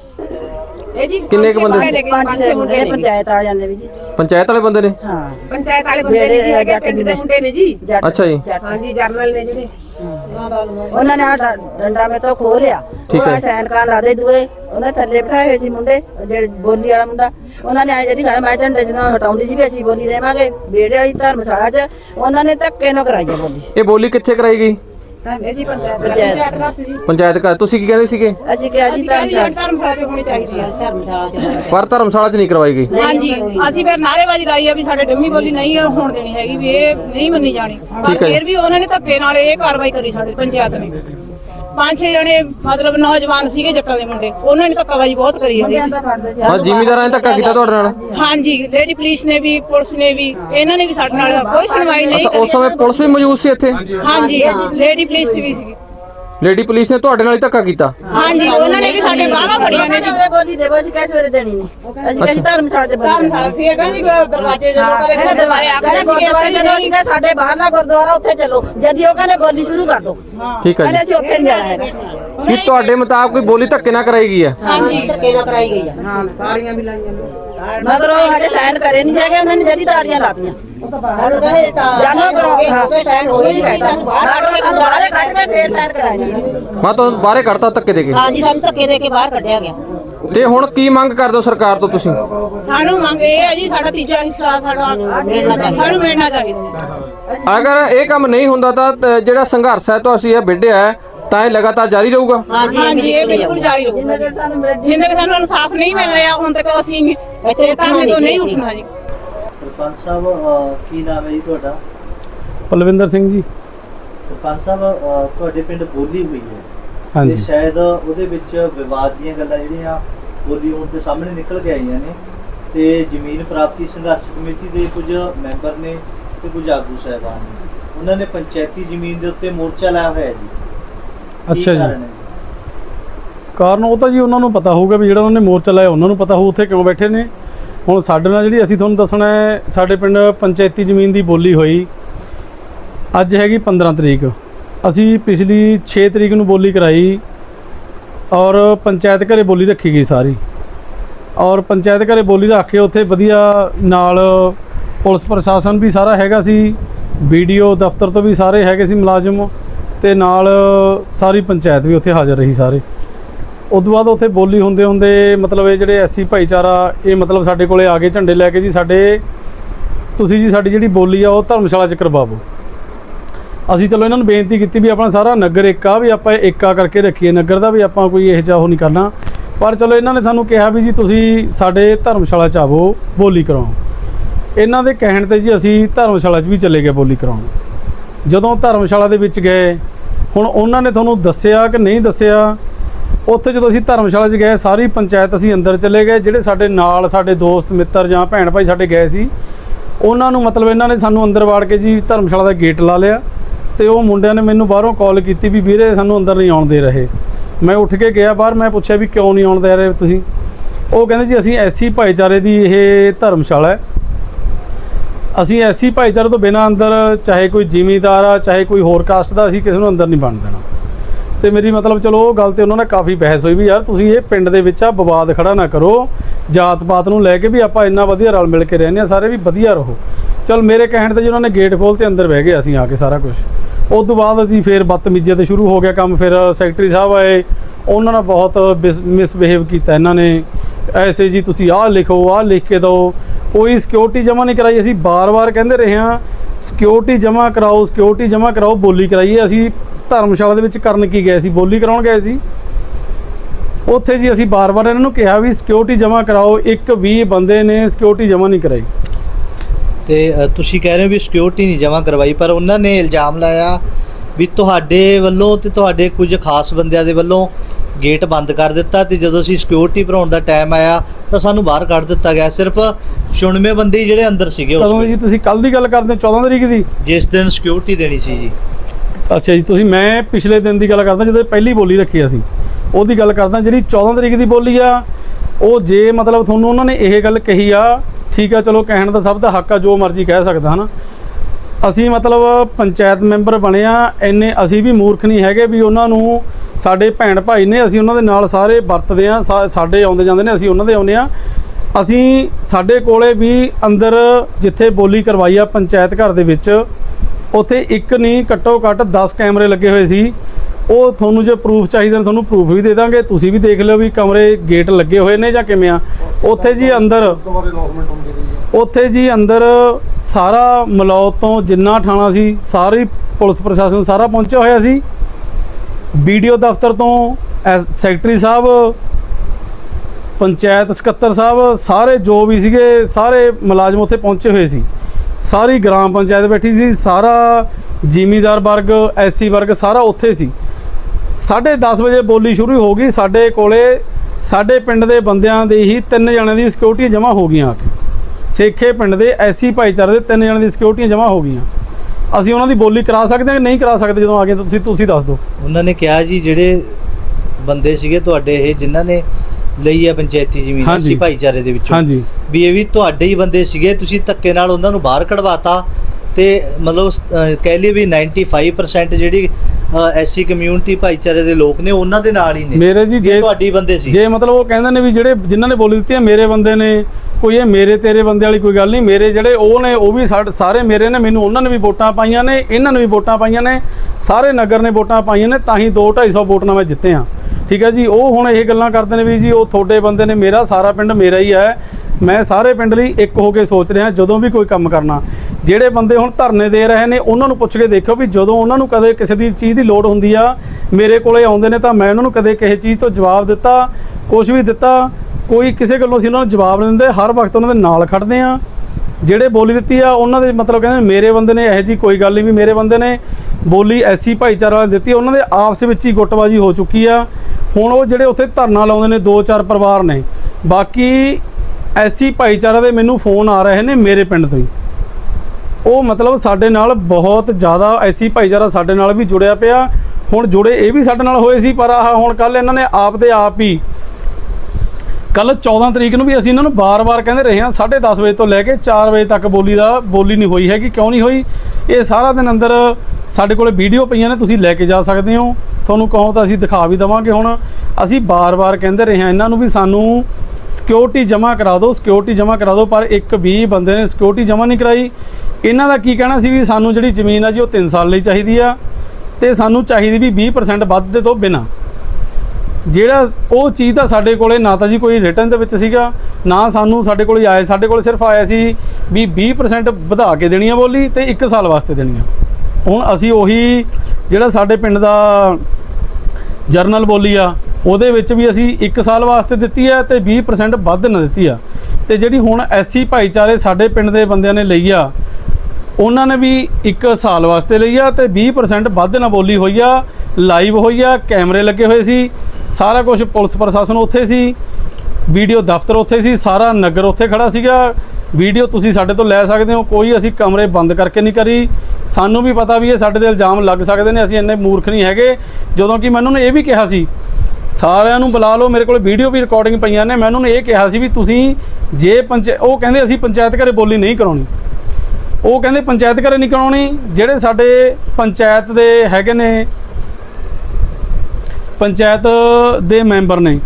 ਇਹ ਜੀ ਕਿੰਨੇ ਕੁ ਬੰਦੇ? ਪੰਜ ਪੰਜ ਛੇ ਮੁੰਡੇ ਨੇ ਪੰਚਾਇਤ ਆ ਜਾਂਦੇ ਵੀ ਜੀ। ਪੰਚਾਇਤ ਵਾਲੇ ਬੰਦੇ ਨੇ? ਹਾਂ। ਪੰਚਾਇਤ ਵਾਲੇ ਬੰਦੇ ਨੇ ਜੀ ਹੈਗੇ ਪਿੰਡ ਦੇ ਮੁੰਡੇ ਨੇ ਜੀ। ਅੱਛਾ ਜੀ। ਹਾਂਜੀ ਜਰਨਲ ਨੇ ਜਿਹੜੇ। ਉਹਨਾਂ ਨੇ ਆ ਡੰਡਾ ਮੇ ਤੋਂ ਖੋ ਲਿਆ। ਉਹ ਸੈਨ ਕਾਂ ਲਾ ਦੇ ਦੂਏ। ਉਹਨਾਂ ਥੱਲੇ ਬਿਠਾਏ ਹੋਏ ਸੀ ਮੁੰਡੇ ਜਿਹੜੇ ਬੋਲੀ ਵਾਲਾ ਮੁੰਡਾ। ਉਹਨਾਂ ਨੇ ਆਏ ਜਿਹੜੀ ਗੱਲ ਮੈਂ ਝੰਡੇ ਜਦੋਂ ਹਟਾਉਂਦੀ ਸੀ ਵੀ ਅਸੀਂ ਬੋਲੀ ਦੇਵਾਂਗੇ। ਬੇੜੇ ਵਾਲੀ ਧਰਮਸ਼ਾਲਾ 'ਚ ਉਹਨਾਂ ਨੇ ਧੱਕੇ ਨਾਲ ਕਰਾਈ ਆ ਬੋਲੀ। ਇਹ ਬੋਲੀ ਕਿੱਥੇ ਕਰਾਈ ਗਈ? ਇਹ ਜੀ ਪੰਚਾਇਤ ਰਾਤ ਜੀ। ਪੰਚਾਇਤ ਘਰ ਤੁਸੀਂ ਕੀ ਕਹਿੰਦੇ ਸੀਗੇ? ਅਸੀਂ ਕਿਹਾ ਜੀ ਅਸੀਂ ਕਹਿੰਦੇ ਧਰਮਸ਼ਾਲਾ ਧਰਮਸ਼ਾਲਾ ਚ ਹੋਣੀ ਚਾਹੀਦੀ ਹੈ। ਧਰਮਸ਼ਾਲਾ ਚ ਪਰ ਧਰਮਸ਼ਾਲਾ 'ਚ ਨਹੀਂ ਕਰਵਾਈ ਗਈ। ਹਾਂਜੀ ਅਸੀਂ ਫਿਰ ਨਾਰੇਬਾਜ਼ੀ ਲਾਈ ਆ ਵੀ ਸਾਡੇ ਡੰਮੀ ਬੋਲੀ ਨਹੀਂ ਹੋਣ ਦੇਣੀ ਹੈਗੀ ਵੀ ਇਹ ਨਹੀਂ ਮੰਨੀ ਜਾਣੀ। ਪਰ ਠੀਕ ਹੈ ਜੀ। ਫਿਰ ਵੀ ਉਹਨਾਂ ਨੇ ਧੱਕੇ ਨਾਲ ਇਹ ਕਾਰਵਾਈ ਕਰੀ ਸਾਡੇ ਪੰਚਾਇਤ ਨੇ। ਪੰਜ ਛੇ ਜਣੇ ਮਤਲਬ ਨੌਜਵਾਨ ਸੀਗੇ ਜੱਟਾਂ ਦੇ ਮੁੰਡੇ। ਉਹਨਾਂ ਨੇ ਧੱਕਾਬਾਜ਼ੀ ਬਹੁਤ ਕਰੀ ਹੈ ਹਾਂ ਜ਼ਿਮੀਦਾਰਾਂ ਨੇ ਧੱਕਾ ਕੀਤਾ ਤੁਹਾਡੇ ਨਾਲ? ਹਾਂਜੀ ਲੇਡੀ ਪੁਲਿਸ ਨੇ ਵੀ ਪੁਲਿਸ ਨੇ ਵੀ ਇਹਨਾਂ ਨੇ ਵੀ ਸਾਡੇ ਨਾਲ ਕੋਈ ਸੁਣਵਾਈ ਨਹੀਂ ਅੱਛਾ ਉਸ ਸਮੇਂ ਪੁਲਿਸ ਵੀ ਮੌਜੂਦ ਸੀ ਇੱਥੇ? ਹਾਂਜੀ ਲੇਡੀ ਪੁਲਿਸ ਵੀ ਸੀ ਲੇਡੀ ਪੁਲਿਸ ਨੇ ਤੁਹਾਡੇ ਨਾਲ ਹੀ ਧੱਕਾ ਕੀਤਾ। ਹਾਂਜੀ ਉਹਨਾਂ ਨੇ ਵੀ ਸਾਡੇ ਬਾਹਾਂ ਫੜੀਆਂ ਨੇ ਜੀ। ਬੋਲੀ ਦੇਵੋ ਅਸੀਂ ਕਿਹਾ ਸਵੇਰੇ ਦੇਣੀ ਨਹੀਂ। ਅਸੀਂ ਕਿਹਾ ਧਰਮਸ਼ਾਲਾ 'ਚ ਧਰਮ ਸਾਲ ਫੇਰ ਕਹਿੰਦੀ ਦਰਵਾਜ਼ੇ ਜਦੋਂ ਕਹਿੰਦੇ ਗੁਰਦੁਆਰੇ ਆ ਕਹਿੰਦੇ ਗੁਰਦੁਆਰੇ ਜਦੋਂ ਅਸੀਂ ਕਿਹਾ ਸਾਡੇ ਬਾਹਰਲਾ ਗੁਰਦੁਆਰਾ ਉੱਥੇ ਚੱਲੋ ਜਦ ਉਹ ਕਹਿੰਦੇ ਬੋਲੀ ਸ਼ੁਰੂ ਕਰ ਦੋ। ਠੀਕ ਹੈ ਜੀ। ਅਸੀਂ ਉੱਥੇ ਨਹੀਂ ਜਾਣਾ ਹੈਗਾ। ਕੀ ਤੁਹਾਡੇ ਮੁਤਾਬਕ ਕੋਈ ਬੋਲੀ ਧੱਕੇ ਨਾਲ ਕਰਾਈ ਗਈ ਹੈ? ਹਾਂਜੀ। ਧੱਕੇ ਨਾਲ ਕਰਾਈ ਗਈ ਆ ਮਗਰ ਉਹ ਹਜੇ ਸਾਈਨ ਕਰੇ ਨਹੀਂ ਹੈਗੇ ਉਹਨਾਂ ਨੇ ਜਦੀ ਤਾੜੀਆਂ ਲਾਤੀਆਂ। ਸਾਨੂੰ ਕਹਿੰਦੇ ਤਾਂ ਜਾਨੋ ਕਰੋ ਹੋ। ਗਏ ਸਾਈਨ ਹੋਏ ਨਹੀਂ ਸਾਨੂੰ ਬਾਹਰ ਬਾਹਰ ਸਾਨੂੰ ਬਾਹਰ ਕੱਢ ਕੇ ਫੇਰ ਸਾਈਨ ਕਰਾਏ ਨੇ ਮੈਂ ਤੁਹਾਨੂੰ ਬਾਹਰੇ ਕੱਢਤਾ ਧੱਕੇ ਦੇ ਕੇ। ਹਾਂਜੀ ਸਾਨੂੰ ਧੱਕੇ ਦੇ ਕੇ ਬਾਹਰ ਕੱਢਿਆ ਗਿਆ। ਤੇ ਹੁਣ ਕੀ ਮੰਗ ਕਰਦੇ ਹੋ ਸਰਕਾਰ ਤੋਂ ਤੁਸੀਂ? ਸਾਨੂੰ ਮੰਗ ਇਹ ਹੈ ਜੀ ਸਾਡਾ ਤੀਜਾ ਹਿੱਸਾ ਸਾਡਾ ਸਾਨੂੰ ਮਿਲਣਾ ਚਾਹੀਦਾ। ਅਗਰ ਇਹ ਕੰਮ ਨਹੀਂ ਹੁੰਦਾ ਤਾਂ ਤ- ਜਿਹੜਾ ਸੰਘਰਸ਼ ਹੈ ਤੋਂ ਅਸੀਂ ਇਹ ਵਿੱਢਿਆ ਹੈ। ਤਾਂ ਇਹ ਲਗਾਤਾਰ ਜਾਰੀ ਰਹੂਗਾ? ਹਾਂਜੀ ਇਹ ਬਿਲਕੁਲ ਜਾਰੀ ਰਹੂਗਾ ਸਾਨੂੰ ਮਿਲ ਜਿੰਨੇ ਤੱਕ ਸਾਨੂੰ ਇਨਸਾਫ ਨਹੀਂ ਮਿਲ ਰਿਹਾ ਹੁਣ ਤੱਕ ਅਸੀਂ ਇੱਥੇ ਇਹ ਤਾਂ ਉੱਠਣਾ ਤੋਂ ਨਹੀਂ ਨਹੀਂ ਉੱਠਣਾ ਜੀ। ਸਰਪੰਚ ਸਾਹਿਬ ਕੀ ਨਾਮ ਹੈ ਜੀ ਤੁਹਾਡਾ? ਪਲਵਿੰਦਰ ਸਿੰਘ ਜੀ। ਸਰਪੰਚ ਸਾਹਿਬ ਤੁਹਾਡੇ ਪਿੰਡ ਬੋਲੀ ਹੋਈ ਹੈ। ਹਾਂਜੀ। ਤੇ ਸ਼ਾਇਦ ਉਹਦੇ ਵਿੱਚ ਵਿਵਾਦ ਦੀਆਂ ਗੱਲਾਂ ਜਿਹੜੀਆਂ ਬੋਲੀ ਹੋਣ ਦੇ ਸਾਹਮਣੇ ਨਿਕਲ ਕੇ ਆਈਆਂ ਨੇ। ਤੇ ਜ਼ਮੀਨ ਪ੍ਰਾਪਤੀ ਸੰਘਰਸ਼ ਕਮੇਟੀ ਦੇ ਕੁਝ ਮੈਂਬਰ ਨੇ ਤੇ ਕੁਝ ਆਗੂ ਸਾਹਿਬਾਨ ਨੇ। ਉਹਨਾਂ ਨੇ ਪੰਚਾਇਤੀ ਜ਼ਮੀਨ ਦੇ ਉੱਤੇ ਮੋਰਚਾ ਲਾਇਆ ਹੋਇਆ ਜੀ। ਅੱਛਾ ਜੀ। ਕਾਰਨ ਉਹ ਤਾਂ ਜੀ ਉਹਨਾਂ ਨੂੰ ਪਤਾ ਹੋਊਗਾ ਵੀ ਜਿਹੜਾ ਉਹਨਾਂ ਨੇ ਮੋਰਚਾ ਲਾਇਆ ਉਹਨਾਂ ਨੂੰ ਪਤਾ ਹੋਊ ਉੱਥੇ ਕਿਉਂ ਬੈਠੇ ਨੇ। ਹੁਣ ਸਾਡੇ ਨਾਲ ਜਿਹੜੀ ਅਸੀਂ ਤੁਹਾਨੂੰ ਦੱਸਣਾ ਹੈ ਸਾਡੇ ਪਿੰਡ ਪੰਚਾਇਤੀ ਜ਼ਮੀਨ ਦੀ ਬੋਲੀ ਹੋਈ। ਅੱਜ ਹੈਗੀ 15 ਤਰੀਕ। ਅਸੀਂ ਪਿਛਲੀ 6 ਤਰੀਕ ਨੂੰ ਬੋਲੀ ਕਰਾਈ ਔਰ ਪੰਚਾਇਤ ਘਰੇ ਬੋਲੀ ਰੱਖੀ ਗਈ ਸਾਰੀ। ਔਰ ਪੰਚਾਇਤ ਘਰੇ ਬੋਲੀ ਰੱਖ ਕੇ ਉੱਥੇ ਵਧੀਆ ਨਾਲ ਪੁਲਿਸ ਪ੍ਰਸ਼ਾਸਨ ਵੀ ਸਾਰਾ ਹੈਗਾ ਸੀ ਵੀਡੀਓ ਦਫ਼ਤਰ ਤੋਂ ਵੀ ਸਾਰੇ ਹੈਗੇ ਸੀ ਮੁਲਾਜ਼ਮ। ਤੇ ਨਾਲ ਸਾਰੀ ਪੰਚਾਇਤ ਵੀ ਉੱਥੇ ਹਾਜ਼ਰ ਰਹੀ ਸਾਰੇ। ਉਸ ਤੋਂ ਬਾਅਦ ਉੱਥੇ ਬੋਲੀ ਹੁੰਦੇ ਹੁੰਦੇ ਮਤਲਬ ਇਹ ਜਿਹੜੇ ਐਸੀ ਭਾਈਚਾਰਾ, ਇਹ ਮਤਲਬ ਸਾਡੇ ਕੋਲੇ ਆ ਗਏ ਝੰਡੇ ਲੈ ਕੇ ਜੀ, ਸਾਡੇ ਤੁਸੀਂ ਜੀ, ਸਾਡੀ ਜਿਹੜੀ ਬੋਲੀ ਆ, ਉਹ ਧਰਮਸ਼ਾਲਾ 'ਚ ਕਰਵਾਵੋ। ਅਸੀਂ ਚਲੋ ਇਹਨਾਂ ਨੂੰ ਬੇਨਤੀ ਕੀਤੀ ਵੀ ਆਪਣਾ ਸਾਰਾ ਨਗਰ ਏਕਾ ਵੀ ਆਪਾਂ ਏਕਾ ਕਰਕੇ ਰੱਖੀਏ। ਨਗਰ ਦਾ ਵੀ ਆਪਾਂ ਕੋਈ ਇਹੋ ਜਿਹਾ ਉਹ ਨਹੀਂ ਕਰਨਾ। ਪਰ ਚਲੋ ਇਹਨਾਂ ਨੇ ਸਾਨੂੰ ਕਿਹਾ ਵੀ ਜੀ, ਤੁਸੀਂ ਸਾਡੇ ਧਰਮਸ਼ਾਲਾ 'ਚ ਆਵੋ, ਬੋਲੀ ਕਰਾਓ। ਇਹਨਾਂ ਦੇ ਕਹਿਣ ਤੇ ਜੀ ਅਸੀਂ ਧਰਮਸ਼ਾਲਾ 'ਚ ਵੀ ਚਲੇ ਗਏ, ਬੋਲੀ ਕਰਾਉਣ। ਜਦੋਂ ਧਰਮਸ਼ਾਲਾ ਦੇ ਵਿੱਚ ਗਏ, ਹੁਣ ਉਹਨਾਂ ਨੇ ਤੁਹਾਨੂੰ ਦੱਸਿਆ ਕਿ ਨਹੀਂ ਦੱਸਿਆ? ਉੱਥੇ ਜਦੋਂ ਅਸੀਂ ਧਰਮਸ਼ਾਲਾ 'ਚ ਗਏ, ਸਾਰੀ ਪੰਚਾਇਤ ਅਸੀਂ ਅੰਦਰ ਚਲੇ ਗਏ, ਜਿਹੜੇ ਸਾਡੇ ਨਾਲ ਸਾਡੇ ਦੋਸਤ, ਮਿੱਤਰ ਜਾਂ ਭੈਣ ਭਾਈ ਸਾਡੇ ਗਏ ਸੀ, ਉਹਨਾਂ ਨੂੰ ਮਤਲਬ ਇਹਨਾਂ ਨੇ ਸਾਨੂੰ ਅੰਦਰ ਵਾੜ ਕੇ ਜੀ ਧਰਮਸ਼ਾਲਾ ਦਾ ਗੇਟ ਲਾ ਲਿਆ ਤੇ ਉਹ ਮੁੰਡਿਆਂ ਨੇ ਮੈਨੂੰ ਬਾਹਰੋਂ ਕਾਲ ਕੀਤੀ ਵੀ ਵੀਰੇ ਸਾਨੂੰ ਅੰਦਰ ਨਹੀਂ ਆਉਣ ਦੇ ਰਹੇ। ਮੈਂ ਉੱਠ ਕੇ ਗਿਆ ਬਾਹਰ, ਮੈਂ ਪੁੱਛਿਆ ਵੀ ਕਿਉਂ ਨਹੀਂ ਆਉਣ ਦੇ ਰਹੇ ਤੁਸੀਂ? ਉਹ ਕਹਿੰਦੇ ਜੀ ਅਸੀਂ ਐਸੀ ਭਾਈਚਾਰੇ ਦੀ ਇਹ ਧਰਮਸ਼ਾਲਾ ਹੈ ਅਸੀਂ ਐਸੀ ਭਾਈਚਾਰੇ ਤੋਂ ਬਿਨਾਂ ਅੰਦਰ ਚਾਹੇ ਕੋਈ ਜ਼ਿਮੀਂਦਾਰ ਆ, ਚਾਹੇ ਕੋਈ ਹੋਰ ਕਾਸਟ ਦਾ ਅਸੀਂ ਕਿਸੇ ਨੂੰ ਅੰਦਰ ਨਹੀਂ ਬਣ ਦੇਣਾ। ਤੇ ਮੇਰੀ ਮਤਲਬ ਚਲੋ ਉਹ ਗੱਲ ਤੇ ਉਹਨਾਂ ਨਾਲ ਕਾਫੀ ਬਹਿਸ ਹੋਈ ਵੀ ਯਾਰ ਤੁਸੀਂ ਇਹ ਪਿੰਡ ਦੇ ਵਿੱਚ ਆ, ਵਿਵਾਦ ਖੜਾ ਨਾ ਕਰੋ। ਜਾਤ ਪਾਤ ਨੂੰ ਲੈ ਕੇ ਵੀ ਆਪਾਂ ਇੰਨਾ ਵਧੀਆ ਰਲ ਮਿਲ ਕੇ ਰਹਿੰਦੇ ਆ ਸਾਰੇ ਵੀ ਵਧੀਆ ਰਹੋ। ਚਲ ਮੇਰੇ ਕਹਿਣ ਤੇ ਜੀ ਉਹਨਾਂ ਨੇ ਗੇਟ ਖੋਲ ਤੇ ਅੰਦਰ ਬਹਿ ਗਏ ਅਸੀਂ ਆ ਕੇ ਸਾਰਾ ਕੁਝ ਉਸ ਤੋਂ ਬਾਅਦ ਅਸੀਂ ਫੇਰ ਬਦਤਮੀਜ਼ੀ ਤੇ ਸ਼ੁਰੂ ਹੋ ਗਿਆ ਕੰਮ, ਫਿਰ ਸੈਕਟਰੀ ਸਾਹਿਬ ਆਏ। ਉਹਨਾਂ ਨਾਲ ਬਹੁਤ ਮਿਸਬਿਹੇਵ ਕੀਤਾ ਇਹਨਾਂ ਨੇ। ਐਸੇ ਜੀ ਤੁਸੀਂ ਆਹ ਲਿਖੋ, ਆਹ ਲਿਖ ਕੇ ਦਿਓ। ਕੋਈ ਸਿਕਿਉਰਿਟੀ ਜਮ੍ਹਾਂ ਨਹੀਂ ਕਰਾਈ। ਅਸੀਂ ਬਾਰ-ਬਾਰ ਕਹਿੰਦੇ ਰਹੇ ਹਾਂ ਸਿਕਿਉਰਿਟੀ ਜਮ੍ਹਾਂ ਕਰਾਓ ਸਿਕਿਉਰਿਟੀ ਜਮ੍ਹਾਂ ਕਰਾਓ, ਬੋਲੀ ਕਰਾਈਏ। ਅਸੀਂ ਧਰਮਸ਼ਾਲਾ ਦੇ ਵਿੱਚ ਕਰਨ ਕੀ ਗਏ ਸੀ? ਬੋਲੀ ਕਰਾਉਣ ਗਏ ਸੀ। ਉੱਥੇ ਜੀ ਅਸੀਂ ਬਾਰ-ਬਾਰ ਇਹਨਾਂ ਨੂੰ ਕਿਹਾ ਵੀ ਸਿਕਿਉਰਿਟੀ ਜਮ੍ਹਾਂ ਕਰਾਓ, ਇੱਕ 20 ਬੰਦੇ ਨੇ ਸਿਕਿਉਰਿਟੀ ਜਮ੍ਹਾਂ ਨਹੀਂ ਕਰਾਈ। ਤੇ ਤੁਸੀਂ ਕਹਿ ਰਹੇ ਹੋ ਵੀ ਸਿਕਿਉਰਿਟੀ ਨਹੀਂ ਜਮ੍ਹਾਂ ਕਰਵਾਈ, ਪਰ ਉਹਨਾਂ ਨੇ ਇਲਜ਼ਾਮ ਲਾਇਆ ਵੀ ਤੁਹਾਡੇ ਵੱਲੋਂ ਤੇ ਤੁਹਾਡੇ ਕੁਝ ਖਾਸ ਬੰਦਿਆਂ ਦੇ ਵੱਲੋਂ ਗੇਟ ਬੰਦ ਕਰ ਦਿੱਤਾ ਤੇ ਜਦੋਂ ਅਸੀਂ ਸਿਕਿਉਰਿਟੀ ਭਰਾਉਣ ਦਾ ਟਾਈਮ ਆਇਆ ਤਾਂ ਸਾਨੂੰ ਬਾਹਰ ਕੱਢ ਦਿੱਤਾ ਗਿਆ। ਸਿਰਫ 96 ਬੰਦੇ ਜਿਹੜੇ ਅੰਦਰ ਸੀਗੇ ਉਸ ਕਦੋਂ ਜੀ ਤੁਸੀਂ ਕੱਲ ਦੀ ਗੱਲ ਕਰਦੇ ਹੋ? 14 ਤਰੀਕ ਦੀ? ਜਿਸ ਦਿਨ ਸਿਕਿਉਰਿਟੀ ਦੇਣੀ ਸੀ ਜੀ। ਅੱਛਾ ਜੀ ਤੁਸੀਂ ਮੈਂ ਪਿਛਲੇ ਦਿਨ ਦੀ ਗੱਲ ਕਰਦਾ ਜਦੋਂ ਪਹਿਲੀ ਬੋਲੀ ਰੱਖੀ ਅਸੀਂ। ਉਹਦੀ ਗੱਲ ਕਰਦਾ ਜਿਹੜੀ 14 ਤਰੀਕ ਦੀ ਬੋਲੀ ਆ ਉਹ ਜੇ ਮਤਲਬ ਤੁਹਾਨੂੰ ਉਹਨਾਂ ਨੇ ਇਹ ਗੱਲ ਕਹੀ ਆ ਠੀਕ ਆ ਚਲੋ ਕਹਿਣ ਦਾ ਸਭ ਦਾ ਹੱਕ ਆ ਜੋ ਮਰਜ਼ੀ ਕਹਿ ਸਕਦਾ ਹਨਾ? ਅਸੀਂ ਮਤਲਬ ਪੰਚਾਇਤ ਮੈਂਬਰ ਬਣੇ ਬਣਿਆ ਇੰਨੇ ਅਸੀਂ ਵੀ ਮੂਰਖ ਨਹੀਂ ਹੈਗੇ ਵੀ ਉਹਨਾਂ ਨੂੰ ਸਾਡੇ ਭੈਣ ਭਾਈ ਨੇ ਅਸੀਂ ਉਹਨਾਂ ਦੇ ਨਾਲ ਸਾਰੇ ਵਰਤਦੇ ਆ ਸਾਡੇ ਆਉਂਦੇ ਜਾਂਦੇ ਨੇ, ਅਸੀਂ ਉਹਨਾਂ ਦੇ ਆਉਂਦੇ ਆ। ਅਸੀਂ ਸਾਡੇ ਕੋਲੇ ਵੀ ਅੰਦਰ ਜਿੱਥੇ ਬੋਲੀ ਕਰਵਾਈ ਆ ਪੰਚਾਇਤ ਘਰ ਦੇ ਵਿੱਚ, ਉੱਥੇ ਇੱਕ ਨਹੀਂ, ਘੱਟੋ ਘੱਟ 10 ਕੈਮਰੇ ਲੱਗੇ ਹੋਏ ਸੀ। ਉਹ ਤੁਹਾਨੂੰ ਜੇ ਪ੍ਰੂਫ ਚਾਹੀਦਾ ਤੁਹਾਨੂੰ ਪ੍ਰੂਫ ਵੀ ਦੇ ਦਾਂਗੇ। ਤੁਸੀਂ ਵੀ ਦੇਖ ਲਿਓ ਵੀ ਕਮਰੇ ਗੇਟ ਲੱਗੇ ਹੋਏ ਨੇ ਜਾਂ ਕਿਵੇਂ ਆ। ਉੱਥੇ ਜੀ ਅੰਦਰ ਉੱਥੇ ਜੀ ਅੰਦਰ ਸਾਰਾ ਮਲੌ ਤੋਂ ਜਿੰਨਾ ਥਾਣਾ ਸੀ, ਸਾਰੀ ਪੁਲਿਸ ਪ੍ਰਸ਼ਾਸਨ ਸਾਰਾ ਪਹੁੰਚਿਆ ਹੋਇਆ ਸੀ। ਵੀਡੀਓ ਦਫ਼ਤਰ ਤੋਂ ਐਸ- ਸੈਕਟਰੀ ਸਾਹਿਬ, ਪੰਚਾਇਤ ਸਕੱਤਰ ਸਾਹਿਬ, ਸਾਰੇ ਜੋ ਵੀ ਸੀਗੇ, ਸਾਰੇ ਮੁਲਾਜ਼ਮ ਉੱਥੇ ਪਹੁੰਚੇ ਹੋਏ ਸੀ। ਸਾਰੀ ਗ੍ਰਾਮ ਪੰਚਾਇਤ ਬੈਠੀ ਸੀ, ਸਾਰਾ ਜ਼ਿਮੀਦਾਰ ਵਰਗ, ਐਸਸੀ ਵਰਗ ਸਾਰਾ ਉੱਥੇ ਸੀ। 10:30 ਵਜੇ ਬੋਲੀ ਸ਼ੁਰੂ ਹੋ ਗਈ। ਸਾਡੇ ਕੋਲੇ ਸਾਡੇ ਪਿੰਡ ਦੇ ਬੰਦਿਆਂ ਦੇ ਹੀ ਤਿੰਨ ਜਣਿਆਂ ਦੀ ਸਿਕਿਉਰਿਟੀ ਜਮ੍ਹਾਂ ਹੋ ਗਈਆਂ ਆ ਕੇ। ਸੇਖੇ ਪਿੰਡ ਦੇ ਐਸੀ ਭਾਈਚਾਰੇ ਦੇ ਤਿੰਨ ਜਣਿਆਂ ਦੀ ਸਿਕਿਉਰਿਟੀਆਂ ਜਮ੍ਹਾਂ ਹੋ ਗਈਆਂ। ਅਸੀਂ ਉਹਨਾਂ ਦੀ ਬੋਲੀ ਕਰਾ ਸਕਦੇ ਹਾਂ ਕਿ ਨਹੀਂ ਕਰਾ ਸਕਦੇ? ਜਦੋਂ ਆ ਗਏ ਤੁਸੀਂ ਤੁਸੀਂ ਦੱਸ ਦਿਓ। ਉਹਨਾਂ ਨੇ ਕਿਹਾ ਜੀ ਜਿਹੜੇ ਬੰਦੇ ਸੀਗੇ ਤੁਹਾਡੇ ਇਹ ਜਿਨ੍ਹਾਂ ਨੇ ਲਈ ਹੈ ਪੰਚਾਇਤੀ ਜ਼ਮੀਨ। ਅਸੀਂ ਭਾਈਚਾਰੇ ਦੇ ਵਿੱਚੋਂ। ਹਾਂਜੀ। ਵੀ ਇਹ ਵੀ ਤੁਹਾਡੇ ਹੀ ਬੰਦੇ ਸੀਗੇ ਤੁਸੀਂ ਧੱਕੇ ਨਾਲ ਉਹਨਾਂ ਨੂੰ ਬਾਹਰ ਕਢਵਾਤਾ ਤੇ ਮਤਲਬ ਕਹਿ ਲਈਏ ਵੀ 95% ਜਿਹੜੀ ਐਸੀ ਕਮਿਊਨਿਟੀ ਭਾਈਚਾਰੇ ਦੇ ਲੋਕ ਨੇ ਉਹਨਾਂ ਦੇ ਨਾਲ ਹੀ ਨੇ। ਮੇਰੇ ਜੀ ਜੇ ਤੁਹਾਡੀ ਬੰਦੇ ਸੀ। ਜੇ ਮਤਲਬ ਉਹ ਕਹਿੰਦੇ ਨੇ ਵੀ ਜਿਹੜੇ ਜਿਨ੍ਹਾਂ ਨੇ ਬੋਲੀ ਦਿੱਤੀ ਹੈ ਮੇਰੇ ਬੰਦੇ ਨੇ ਕੋਈ ਇਹ ਮੇਰੇ ਤੇਰੇ ਬੰਦੇ ਵਾਲੀ ਕੋਈ ਗੱਲ ਨਹੀਂ ਮੇਰੇ ਜਿਹੜੇ ਉਹ ਨੇ ਉਹ ਵੀ ਸਾਰੇ ਮੇਰੇ ਨੇ ਮੈਨੂੰ ਉਹਨਾਂ ਨੇ ਵੀ ਵੋਟਾਂ ਪਾਈਆਂ ਨੇ ਇਹਨਾਂ ਨੇ ਵੀ ਵੋਟਾਂ ਪਾਈਆਂ ਨੇ ਸਾਰੇ ਨਗਰ ਨੇ ਵੋਟਾਂ ਪਾਈਆਂ ਨੇ ਤਾਂ ਹੀ 2 250 ਵੋਟ ਨਾਲ ਮੈਂ ਜਿੱਤੇ ਆ ਠੀਕ ਹੈ ਜੀ, ਉਹ ਹੁਣ ਇਹ ਗੱਲਾਂ ਕਰਦੇ ਨੇ ਵੀ ਜੀ, ਉਹ ਤੁਹਾਡੇ ਬੰਦੇ ਨੇ ਮੇਰਾ ਸਾਰਾ ਪਿੰਡ ਮੇਰਾ ਹੀ ਹੈ। ਮੈਂ ਸਾਰੇ ਪਿੰਡ ਲਈ ਇੱਕ ਹੋ ਕੇ ਸੋਚ ਰਿਹਾ, ਜਦੋਂ ਵੀ ਕੋਈ ਕੰਮ ਕਰਨਾ। ਜਿਹੜੇ ਬੰਦੇ ਹੁਣ ਧਰਨੇ ਦੇ ਰਹੇ ਨੇ, ਉਹਨਾਂ ਨੂੰ ਪੁੱਛ ਕੇ ਦੇਖਿਓ ਵੀ ਜਦੋਂ ਉਹਨਾਂ ਨੂੰ ਕਦੇ ਕਿਸੇ ਦੀ ਚੀਜ਼ ਦੀ ਲੋੜ ਹੁੰਦੀ ਆ, ਮੇਰੇ ਕੋਲੇ ਆਉਂਦੇ ਨੇ ਤਾਂ ਮੈਂ ਉਹਨਾਂ ਨੂੰ ਕਦੇ ਕਿਸੇ ਚੀਜ਼ ਤੋਂ ਜਵਾਬ ਦਿੱਤਾ ਕੁਝ ਵੀ ਦਿੱਤਾ। ਕੋਈ ਕਿਸੇ ਗੱਲੋਂ ਅਸੀਂ ਉਹਨਾਂ ਨੂੰ ਜਵਾਬ ਨਹੀਂ ਦਿੰਦੇ, ਹਰ ਵਕਤ ਉਹਨਾਂ ਦੇ ਨਾਲ ਖੜਦੇ ਆ ਜਿਹੜੇ ਬੋਲੀ ਦਿੱਤੀ ਆ, ਉਹਨਾਂ ਦੇ ਮਤਲਬ ਕਹਿੰਦੇ ਮੇਰੇ ਬੰਦੇ ਨੇ, ਇਹੋ ਜੀ ਕੋਈ ਗੱਲ ਨਹੀਂ ਵੀ ਮੇਰੇ ਬੰਦੇ ਨੇ ਬੋਲੀ ਐਸੀ ਭਾਈਚਾਰਾ ਵਾਲੇ ਦਿੱਤੀ ਉਹਨਾਂ ਦੇ ਆਪਸ ਵਿੱਚ ਹੀ ਗੁੱਟਬਾਜੀ ਹੋ ਚੁੱਕੀ ਆ। ਹੁਣ ਉਹ ਜਿਹੜੇ ਉੱਥੇ ਧਰਨਾ ਲਾਉਂਦੇ ਨੇ, ਦੋ ਚਾਰ ਪਰਿਵਾਰ ਨੇ, ਬਾਕੀ ਐਸੀ ਭਾਈਚਾਰਾ ਦੇ ਮੈਨੂੰ ਫੋਨ ਆ ਰਹੇ ਨੇ ਮੇਰੇ ਪਿੰਡ ਤੋਂ ਹੀ। ਉਹ ਮਤਲਬ ਸਾਡੇ ਨਾਲ ਬਹੁਤ ਜ਼ਿਆਦਾ ਐਸੀ ਭਾਈਚਾਰਾ ਸਾਡੇ ਨਾਲ ਵੀ ਜੁੜਿਆ ਪਿਆ। ਹੁਣ ਜੁੜੇ ਇਹ ਵੀ ਸਾਡੇ ਨਾਲ ਹੋਏ ਸੀ, ਪਰ ਆਹ ਹੁਣ ਕੱਲ ਇਹਨਾਂ ਨੇ ਆਪ ਦੇ ਆਪ ਹੀ ਕੱਲ 14 ਤਰੀਕ ਨੂੰ ਵੀ ਅਸੀਂ ਇਹਨਾਂ ਨੂੰ ਬਾਰ-ਬਾਰ ਕਹਿੰਦੇ ਰਹੇ ਹਾਂ 10:30 ਵਜੇ ਤੋਂ ਲੈ ਕੇ 4 ਵਜੇ ਤੱਕ ਬੋਲੀ ਦਾ, ਬੋਲੀ ਨਹੀਂ ਹੋਈ ਹੈਗੀ, ਕਿਉਂ ਨਹੀਂ ਹੋਈ? ਇਹ ਸਾਰਾ ਦਿਨ ਅੰਦਰ ਸਾਡੇ ਕੋਲੇ ਵੀਡੀਓ ਪਈਆਂ ਨੇ, ਤੁਸੀਂ ਲੈ ਕੇ ਜਾ ਸਕਦੇ ਹੋ। ਤੁਹਾਨੂੰ ਕਹੋ ਤਾਂ ਅਸੀਂ ਦਿਖਾ ਵੀ ਦਵਾਂਗੇ ਹੁਣ। ਅਸੀਂ ਬਾਰ-ਬਾਰ ਕਹਿੰਦੇ ਰਹੇ ਹਾਂ, ਇਹਨਾਂ ਨੂੰ ਵੀ ਸਾਨੂੰ ਸਿਕਿਉਰਿਟੀ ਜਮ੍ਹਾਂ ਕਰਾ ਦਿਓ ਸਿਕਿਉਰਿਟੀ ਜਮ੍ਹਾਂ ਕਰਾ ਦਿਓ, ਪਰ ਇੱਕ ਵੀ ਬੰਦੇ ਨੇ ਸਿਕਿਉਰਿਟੀ ਜਮ੍ਹਾਂ ਨਹੀਂ ਕਰਾਈ। ਇਹਨਾਂ ਦਾ ਕੀ ਕਹਿਣਾ ਸੀ ਵੀ ਸਾਨੂੰ ਜਿਹੜੀ ਜ਼ਮੀਨ ਆ ਜੀ, ਉਹ 3 ਸਾਲ ਲਈ ਚਾਹੀਦੀ ਆ, ਤੇ ਸਾਨੂੰ ਚਾਹੀਦੀ ਵੀ 20% ਵੱਧ ਦੇ ਤੋਂ ਬਿਨਾ। ਜਿਹੜਾ ਉਹ ਚੀਜ਼ ਤਾਂ ਸਾਡੇ ਕੋਲੇ ਨਾ ਤਾਂ ਜੀ ਕੋਈ ਰਿਟਰਨ ਦੇ ਵਿੱਚ ਸੀਗਾ, ਨਾ ਸਾਨੂੰ ਸਾਡੇ ਕੋਲੇ ਆਏ। ਸਾਡੇ ਕੋਲ ਸਿਰਫ ਆਇਆ ਸੀ ਵੀ 20% ਵਧਾ ਕੇ ਦੇਣੀ ਆ ਬੋਲੀ ਤੇ 1 ਸਾਲ ਵਾਸਤੇ ਦੇਣੀ ਆ ਹੁਣ ਅਸੀਂ ਉਹੀ ਜਿਹੜਾ ਸਾਡੇ ਪਿੰਡ ਦਾ ਜਰਨਲ ਬੋਲੀ ਆ, ਉਹਦੇ ਵਿੱਚ ਵੀ ਅਸੀਂ 1 ਸਾਲ ਵਾਸਤੇ ਦਿੱਤੀ ਆ ਤੇ 20% ਵੱਧ ਨਾ ਦਿੱਤੀ ਆ। ਤੇ ਜਿਹੜੀ ਹੁਣ ਐਸੀ ਭਾਈਚਾਰੇ ਸਾਡੇ ਪਿੰਡ ਦੇ ਬੰਦਿਆਂ ਨੇ ਲਈ ਆ, ਉਹਨਾਂ ਨੇ ਵੀ 1 ਸਾਲ ਵਾਸਤੇ ਲਈ ਆ ਤੇ 20% ਵੱਧ ਨਾ ਬੋਲੀ ਹੋਈ ਆ ਲਾਈਵ ਹੋਈ ਆ, ਕੈਮਰੇ ਲੱਗੇ ਹੋਏ ਸੀ। ਸਾਰਾ ਕੁਝ ਪੁਲਿਸ ਪ੍ਰਸ਼ਾਸਨ ਉੱਥੇ ਸੀ, ਵੀਡੀਓ ਦਫ਼ਤਰ ਉੱਥੇ ਸੀ, ਸਾਰਾ ਨਗਰ ਉੱਥੇ ਖੜਾ ਸੀਗਾ। ਵੀਡੀਓ ਤੁਸੀਂ ਸਾਡੇ ਤੋਂ ਲੈ ਸਕਦੇ ਹੋ, ਕੋਈ ਅਸੀਂ ਕਮਰੇ ਬੰਦ ਕਰਕੇ ਨਹੀਂ ਕਰੀ। ਸਾਨੂੰ ਵੀ ਪਤਾ ਵੀ ਇਹ ਸਾਡੇ ਤੇ ਇਲਜ਼ਾਮ ਲੱਗ ਸਕਦੇ ਨੇ, ਅਸੀਂ ਇੰਨੇ ਮੂਰਖ ਨਹੀਂ ਹੈਗੇ। ਜਦੋਂ ਕਿ ਮੈਨੂੰ ਉਹਨਾਂ ਇਹ ਵੀ ਕਿਹਾ ਸੀ, ਸਾਰਿਆਂ ਨੂੰ ਬੁਲਾ ਲਓ, ਮੇਰੇ ਕੋਲ ਵੀਡੀਓ ਵੀ ਰਿਕਾਰਡਿੰਗ ਪਈਆਂ ਨੇ ਮੈਂ ਉਹਨਾਂ ਨੂੰ ਇਹ ਕਿਹਾ ਸੀ ਵੀ ਤੁਸੀਂ ਜੇ ਪੰਚ, ਉਹ ਕਹਿੰਦੇ ਅਸੀਂ ਪੰਚਾਇਤ ਘਰੇ ਬੋਲੀ ਨਹੀਂ ਕਰਾਉਣੀ। ਉਹ ਕਹਿੰਦੇ ਪੰਚਾਇਤ ਘਰੇ ਨਹੀਂ ਕਰਾਉਣੀ, ਜਿਹੜੇ ਸਾਡੇ ਪੰਚਾਇਤ ਦੇ ਹੈਗੇ ਨੇ ਪੰਚਾਇਤ ਦੇ ਮੈਂਬਰ ਨੇ।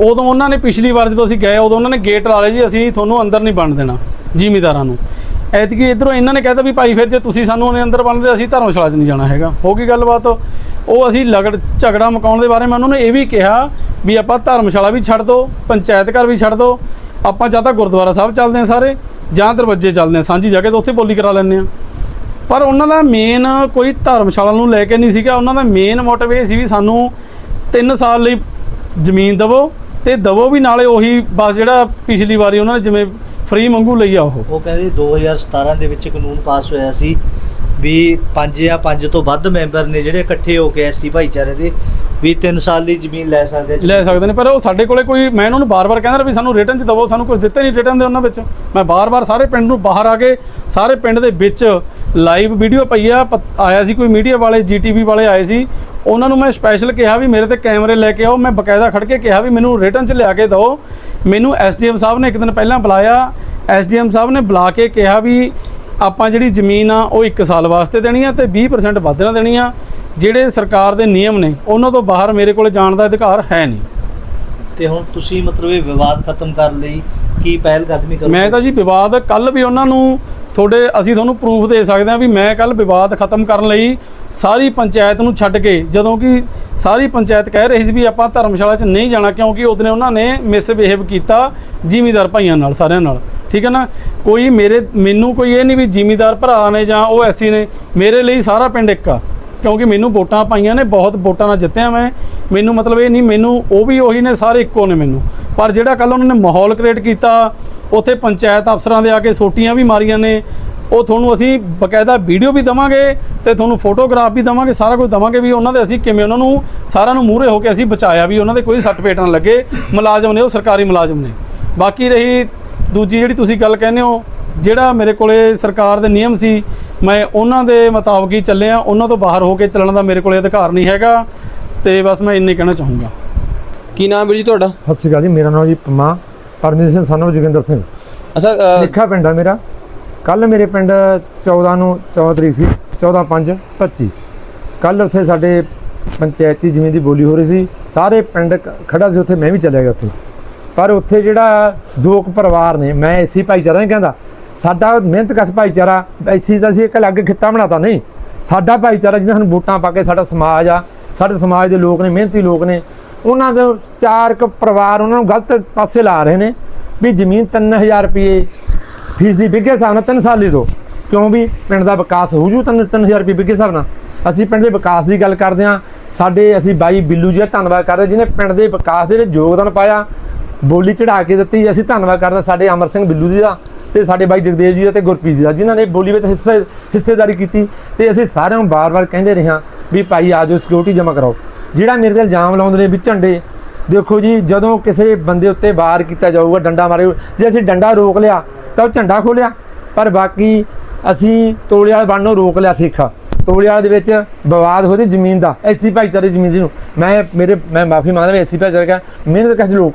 ਉਦੋਂ ਉਹਨਾਂ ਨੇ ਪਿਛਲੀ ਵਾਰ ਜਦੋਂ ਅਸੀਂ ਗਏ, ਉਦੋਂ ਉਹਨਾਂ ਨੇ ਗੇਟ ਲਾ ਲਏ ਜੀ, ਅਸੀਂ ਤੁਹਾਨੂੰ ਅੰਦਰ ਨਹੀਂ ਬਣ ਦੇਣਾ, ਜ਼ਿਮੀਦਾਰਾਂ ਨੂੰ। ਐਤਕੀ ਇਧਰੋਂ ਇਹਨਾਂ ਨੇ ਕਹਿਤਾ ਵੀ ਭਾਈ ਫਿਰ ਜੇ ਤੁਸੀਂ ਸਾਨੂੰ ਉਹਨੇ ਅੰਦਰ ਬਣਦੇ ਅਸੀਂ ਧਰਮਸ਼ਾਲਾ 'ਚ ਨਹੀਂ ਜਾਣਾ ਹੈਗਾ। ਹੋ ਗਈ ਗੱਲਬਾਤ। ਉਹ ਅਸੀਂ ਲਗੜ, ਝਗੜਾ ਮੁਕਾਉਣ ਦੇ ਬਾਰੇ ਮੈਂ ਉਹਨਾਂ ਨੂੰ ਇਹ ਵੀ ਕਿਹਾ ਵੀ ਆਪਾਂ ਧਰਮਸ਼ਾਲਾ ਵੀ ਛੱਡ ਦਿਓ ਪੰਚਾਇਤ ਘਰ ਵੀ ਛੱਡ ਦਿਓ ਆਪਾਂ ਜਾਂ ਤਾਂ ਗੁਰਦੁਆਰਾ ਸਾਹਿਬ ਚੱਲਦੇ ਹਾਂ ਸਾਰੇ, ਜਾਂ ਦਰਵਾਜੇ ਚੱਲਦੇ ਹਾਂ, ਸਾਂਝੀ ਜਗ੍ਹਾ ਤੇ ਉੱਥੇ ਬੋਲੀ ਕਰਾ ਲੈਂਦੇ ਹਾਂ। ਪਰ ਉਹਨਾਂ ਦਾ ਮੇਨ ਕੋਈ ਧਰਮਸ਼ਾਲਾ ਨੂੰ ਲੈ ਕੇ ਨਹੀਂ ਸੀਗਾ। ਉਹਨਾਂ ਦਾ ਮੇਨ ਮੋਟਿਵ ਇਹ ਸੀ ਵੀ ਸਾਨੂੰ 3 ਸਾਲ ਲਈ ਜ਼ਮੀਨ ਦਵੋ ਤੇ ਦਵੋ ਵੀ ਨਾਲੇ ਉਹੀ ਬਸ ਜਿਹੜਾ ਪਿਛਲੀ ਵਾਰੀ ਉਹਨਾਂ ਨੇ ਜਿਵੇਂ ਫ੍ਰੀ ਮੰਗੂ ਲਈ ਆ ਉਹ। ਉਹ ਕਹਿੰਦੇ 2017 ਦੇ ਵਿੱਚ ਕਾਨੂੰਨ ਪਾਸ ਹੋਇਆ ਸੀ ਵੀ ਪੰਜ ਜਾਂ ਪੰਜ ਤੋਂ ਵੱਧ ਮੈਂਬਰ ਨੇ ਜਿਹੜੇ ਇਕੱਠੇ ਹੋ ਕੇ ਐਸੀ ਭਾਈਚਾਰੇ ਦੇ ਵੀ 3 ਸਾਲ ਦੀ ਜ਼ਮੀਨ ਲੈ ਸਕਦੇ ਆ ਲੈ ਸਕਦੇ ਨੇ ਪਰ ਉਹ ਸਾਡੇ ਕੋਲੇ ਕੋਈ ਮੈਂ ਉਹਨਾਂ ਨੂੰ ਬਾਰ-ਬਾਰ ਕਹਿੰਦਾ ਵੀ ਸਾਨੂੰ ਰਿਟਰਨ ਚ ਦਵੋ ਸਾਨੂੰ ਕੁਝ ਦਿੱਤੇ ਨਹੀਂ ਰਿਟਰਨ ਦੇ ਉਹਨਾਂ ਵਿੱਚ। ਮੈਂ ਬਾਰ-ਬਾਰ ਸਾਰੇ ਪਿੰਡ ਨੂੰ ਬਾਹਰ ਆ ਕੇ ਸਾਰੇ ਪਿੰਡ ਦੇ ਵਿੱਚ ਲਾਈਵ ਵੀਡੀਓ ਪਈ ਆ ਆਇਆ ਸੀ ਕੋਈ ਮੀਡੀਆ ਵਾਲੇ ਜੀਟੀਵੀ ਵਾਲੇ ਆਏ ਸੀ ਉਹਨਾਂ ਨੂੰ ਮੈਂ ਸਪੈਸ਼ਲ ਕਿਹਾ ਵੀ ਮੇਰੇ ਤੇ ਕੈਮਰੇ ਲੈ ਕੇ ਆਓ ਮੈਂ ਬਕਾਇਦਾ ਖੜ ਕੇ ਕਿਹਾ ਵੀ ਮੈਨੂੰ ਰਿਟਰਨ ਚ ਲਿਆ ਕੇ ਦਿਓ। ਮੈਨੂੰ ਐਸਡੀਐਮ ਸਾਹਿਬ ਨੇ ਇੱਕ ਦਿਨ ਪਹਿਲਾਂ ਬੁਲਾਇਆ। ਐਸਡੀਐਮ ਸਾਹਿਬ ਨੇ ਬੁਲਾ ਕੇ ਕਿਹਾ ਵੀ ਆਪਾਂ ਜਿਹੜੀ ਜ਼ਮੀਨ ਆ ਉਹ 1 ਸਾਲ ਵਾਸਤੇ ਦੇਣੀ ਆ ਤੇ 20% ਵੱਧ ਨਾ ਦੇਣੀ ਆ। ਜਿਹੜੇ ਸਰਕਾਰ ਦੇ ਨਿਯਮ ਨੇ ਉਹਨਾਂ ਤੋਂ ਬਾਹਰ ਮੇਰੇ ਕੋਲ ਜਾਣ ਦਾ ਅਧਿਕਾਰ ਹੈ ਨਹੀਂ। ਤੇ ਹੁਣ ਤੁਸੀਂ ਮਤਲਬ ਇਹ ਵਿਵਾਦ ਖਤਮ ਕਰਨ ਲਈ ਕੀ ਪਹਿਲ ਕਦਮੀ ਕਰੋਗੇ? ਮੈਂ ਤਾਂ ਜੀ ਵਿਵਾਦ ਕੱਲ ਵੀ ਉਹਨਾਂ ਨੂੰ ਤੁਹਾਡੇ ਅਸੀਂ ਤੁਹਾਨੂੰ ਪ੍ਰੂਫ ਦੇ ਸਕਦੇ ਹਾਂ ਵੀ ਮੈਂ ਕੱਲ ਵਿਵਾਦ ਖਤਮ ਕਰਨ ਲਈ ਸਾਰੀ ਪੰਚਾਇਤ ਨੂੰ ਛੱਡ ਕੇ, ਜਦੋਂ ਕਿ ਸਾਰੀ ਪੰਚਾਇਤ ਕਹਿ ਰਹੀ ਸੀ ਵੀ ਆਪਾਂ ਧਰਮਸ਼ਾਲਾ 'ਚ ਨਹੀਂ ਜਾਣਾ ਕਿਉਂਕਿ ਉਹਦਨੇ ਉਹਨਾਂ ਨੇ ਮਿਸਬਿਹੇਵ ਕੀਤਾ ਜ਼ਿਮੀਦਾਰ ਭਾਈਆਂ ਨਾਲ, ਸਾਰਿਆਂ ਨਾਲ। ਠੀਕ ਹੈ ਨਾ? ਕੋਈ ਮੇਰੇ, ਮੈਨੂੰ ਕੋਈ ਇਹ ਨਹੀਂ ਵੀ ਜ਼ਿਮੀਦਾਰ ਭਰਾ ਨੇ ਜਾਂ ਉਹ ਐਸੀ ਨੇ, ਮੇਰੇ ਲਈ ਸਾਰਾ ਪਿੰਡ ਇੱਕ ਆ। ਕਿਉਂਕਿ ਮੈਨੂੰ ਵੋਟਾਂ ਪਾਈਆਂ ਨੇ, ਬਹੁਤ ਵੋਟਾਂ ਨਾਲ ਜਿੱਤਿਆ ਮੈਂ। ਮੈਨੂੰ ਮਤਲਬ ਇਹ ਨਹੀਂ, ਮੈਨੂੰ ਉਹ ਵੀ ਉਹੀ ਨੇ, ਸਾਰੇ ਇੱਕੋ ਨੇ ਮੈਨੂੰ। ਪਰ ਜਿਹੜਾ ਕੱਲ ਉਹਨਾਂ ਨੇ ਮਾਹੌਲ ਕ੍ਰੀਏਟ ਕੀਤਾ, ਉੱਥੇ ਪੰਚਾਇਤ ਅਫਸਰਾਂ ਦੇ ਆ ਕੇ ਸੋਟੀਆਂ ਵੀ ਮਾਰੀਆਂ ਨੇ, ਉਹ ਤੁਹਾਨੂੰ ਅਸੀਂ ਬਕਾਇਦਾ ਵੀਡੀਓ ਵੀ ਦਵਾਂਗੇ ਤੇ ਤੁਹਾਨੂੰ ਫੋਟੋਗ੍ਰਾਫ ਵੀ ਦਵਾਂਗੇ, ਸਾਰਾ ਕੁਝ ਦਵਾਂਗੇ ਵੀ ਉਹਨਾਂ ਦੇ ਅਸੀਂ ਕਿਵੇਂ ਉਹਨਾਂ ਨੂੰ, ਸਾਰਿਆਂ ਨੂੰ ਮੂਹਰੇ ਹੋ ਕੇ ਅਸੀਂ ਬਚਾਇਆ ਵੀ ਉਹਨਾਂ ਦੇ ਕੋਈ ਸੱਟ ਪੇਟ ਨਾ ਲੱਗੇ, ਮੁਲਾਜ਼ਮ ਨੇ ਉਹ, ਸਰਕਾਰੀ ਮੁਲਾਜ਼ਮ ਨੇ। ਬਾਕੀ ਰਹੀ ਦੂਜੀ ਜਿਹੜੀ ਤੁਸੀਂ ਗੱਲ ਕਹਿੰਦੇ ਹੋ, ਜਿਹੜਾ ਮੇਰੇ ਕੋਲੇ ਸਰਕਾਰ ਦੇ ਨਿਯਮ ਸੀ, ਮੈਂ ਉਹਨਾਂ ਦੇ ਮੁਤਾਬਕ ਹੀ ਚੱਲਿਆ, ਉਹਨਾਂ ਤੋਂ ਬਾਹਰ ਹੋ ਕੇ ਚੱਲਣ ਦਾ ਮੇਰੇ ਕੋਲੇ ਅਧਿਕਾਰ ਨਹੀਂ ਹੈਗਾ। ਤੇ ਬਸ ਮੈਂ ਇੰਨੇ ਕਹਿਣਾ ਚਾਹੂੰਗਾ। ਕੀ ਨਾਮ ਵੀਰ ਜੀ ਤੁਹਾਡਾ? ਸਤਿ ਸ਼੍ਰੀ ਅਕਾਲ ਜੀ ਮੇਰਾ ਨਾਮ ਜੀ ਪੰਮਾ ਪਰਮੇਸ਼ਰ ਸਿੰਘ ਸਾਨੂੰ ਜੋਗਿੰਦਰ ਸਿੰਘ। ਅੱਛਾ ਅ, ਲਿਖਾ ਪਿੰਡ ਆ ਮੇਰਾ। ਕੱਲ ਮੇਰੇ ਪਿੰਡ 14 ਨੂੰ 14 ਤਰੀਕ ਸੀ 14 5 25 ਕੱਲ ਉੱਥੇ ਸਾਡੇ ਪੰਚਾਇਤੀ ਜ਼ਮੀਨ ਦੀ ਬੋਲੀ ਹੋ ਰਹੀ ਸੀ। ਸਾਰੇ ਪਿੰਡ ਕ- ਖੜਾ ਸੀ ਉੱਥੇ ਮੈਂ ਵੀ ਚਲਿਆ ਗਿਆ ਉੱਥੇ। ਪਰ ਉੱਥੇ ਜਿਹੜਾ ਦੋ ਕੁ ਪਰਿਵਾਰ ਨੇ ਮੈਂ ਐਸੀ ਭਾਈਚਾਰਾ ਨਹੀਂ ਕਹਿੰਦਾ ਸਾਡਾ ਮਿਹਨਤਕਸ਼ ਭਾਈਚਾਰਾ ਐਸੀ ਦਾ ਸੀ ਇੱਕ ਅਲੱਗ ਖਿੱਤਾ ਬਣਾਤਾ। ਨਹੀਂ ਸਾਡਾ ਭਾਈਚਾਰਾ ਜਿਹਨਾਂ ਸਾਨੂੰ ਵੋਟਾਂ ਪਾ ਕੇ ਸਾਡਾ ਸਮਾਜ ਆ ਸਾਡੇ ਸਮਾਜ ਦੇ ਲੋਕ ਨੇ, ਮਿਹਨਤੀ ਲੋਕ ਨੇ, ਉਹਨਾਂ ਦੇ ਚਾਰ ਕੁ ਪਰਿਵਾਰ ਉਹਨਾਂ ਨੂੰ ਗਲਤ ਪਾਸੇ ਲਾ ਰਹੇ ਨੇ ਵੀ ਜ਼ਮੀਨ 3000 ਰੁਪਏ ਫੀਸ ਦੀ ਬਿੱਗੇ ਹਿਸਾਬ ਨਾਲ 3 ਸਾਲੀ ਤੋਂ ਕਿਉਂ ਵੀ ਪਿੰਡ ਦਾ ਵਿਕਾਸ ਹੋ ਜੂ 3000 ਰੁਪਏ ਬਿੱਗੇ ਹਿਸਾਬ ਨਾਲ? ਅਸੀਂ ਪਿੰਡ ਦੇ ਵਿਕਾਸ ਦੀ ਗੱਲ ਕਰਦੇ ਹਾਂ। ਸਾਡੇ ਅਸੀਂ ਬਾਈ ਬਿੱਲੂ ਜੀ ਦਾ ਧੰਨਵਾਦ ਕਰਦੇ ਜਿਹਨੇ ਪਿੰਡ ਦੇ ਵਿਕਾਸ ਦੇ ਵਿੱਚ ਯੋਗਦਾਨ ਪਾਇਆ, ਬੋਲੀ ਚੜਾ ਕੇ ਦਿੱਤੀ। ਅਸੀਂ ਧੰਨਵਾਦ ਕਰਦੇ ਹਾਂ ਸਾਡੇ ਅਮਰ ਸਿੰਘ ਬਿੱਲੂ ਜੀ ਦਾ ਤੇ ਸਾਡੇ ਬਾਈ ਜਗਦੇਵ ਜੀ ਦਾ ਤੇ ਗੁਰਪ੍ਰੀਤ ਜੀ ਦਾ, ਜਿਨ੍ਹਾਂ ਨੇ ਬੋਲੀ ਵਿੱਚ ਹਿੱਸੇ ਹਿੱਸੇਦਾਰੀ ਕੀਤੀ। ਤੇ ਅਸੀਂ ਸਾਰਿਆਂ ਨੂੰ ਬਾਰ-ਬਾਰ ਕਹਿੰਦੇ ਰਹੇ ਹਾਂ ਵੀ ਭਾਈ ਆਜੋ ਸਿਕਿਉਰਿਟੀ ਜਮ੍ਹਾਂ ਕਰਾਓ। ਜਿਹੜਾ ਮੇਰੇ ਤੇ ਇਲਜ਼ਾਮ ਲਾਉਂਦੇ ਨੇ ਵੀ ਝੰਡੇ, ਦੇਖੋ ਜੀ, ਜਦੋਂ ਕਿਸੇ ਬੰਦੇ ਉੱਤੇ ਵਾਰ ਕੀਤਾ ਜਾਊਗਾ, ਡੰਡਾ ਮਾਰੇ ਜੇ ਅਸੀਂ ਡੰਡਾ ਰੋਕ ਲਿਆ, ਤਾਂ ਉਹ ਝੰਡਾ ਖੋਲਿਆ ਪਰ ਬਾਕੀ ਅਸੀਂ ਤੋਲੇ ਵਾਲੇ ਬਣਨੋਂ ਰੋਕ ਲਿਆ ਸਿੱਖ। ਤੋਲੇ ਵਾਲੇ ਦੇ ਵਿੱਚ ਵਿਵਾਦ ਹੋਦੀ ਜ਼ਮੀਨ ਦਾ, ਐਸੀ ਭਾਈਚਾਰੇ ਦੀ ਜ਼ਮੀਨ ਨੂੰ। ਮੈਂ ਮੇਰੇ, ਮੈਂ ਮਾਫੀ ਮੰਗਦਾ ਵੀ ਐਸੀ ਭਾਈਚਾਰੇ ਦਾ ਮਿਹਨਤ ਕਸ਼ ਲੋਕ।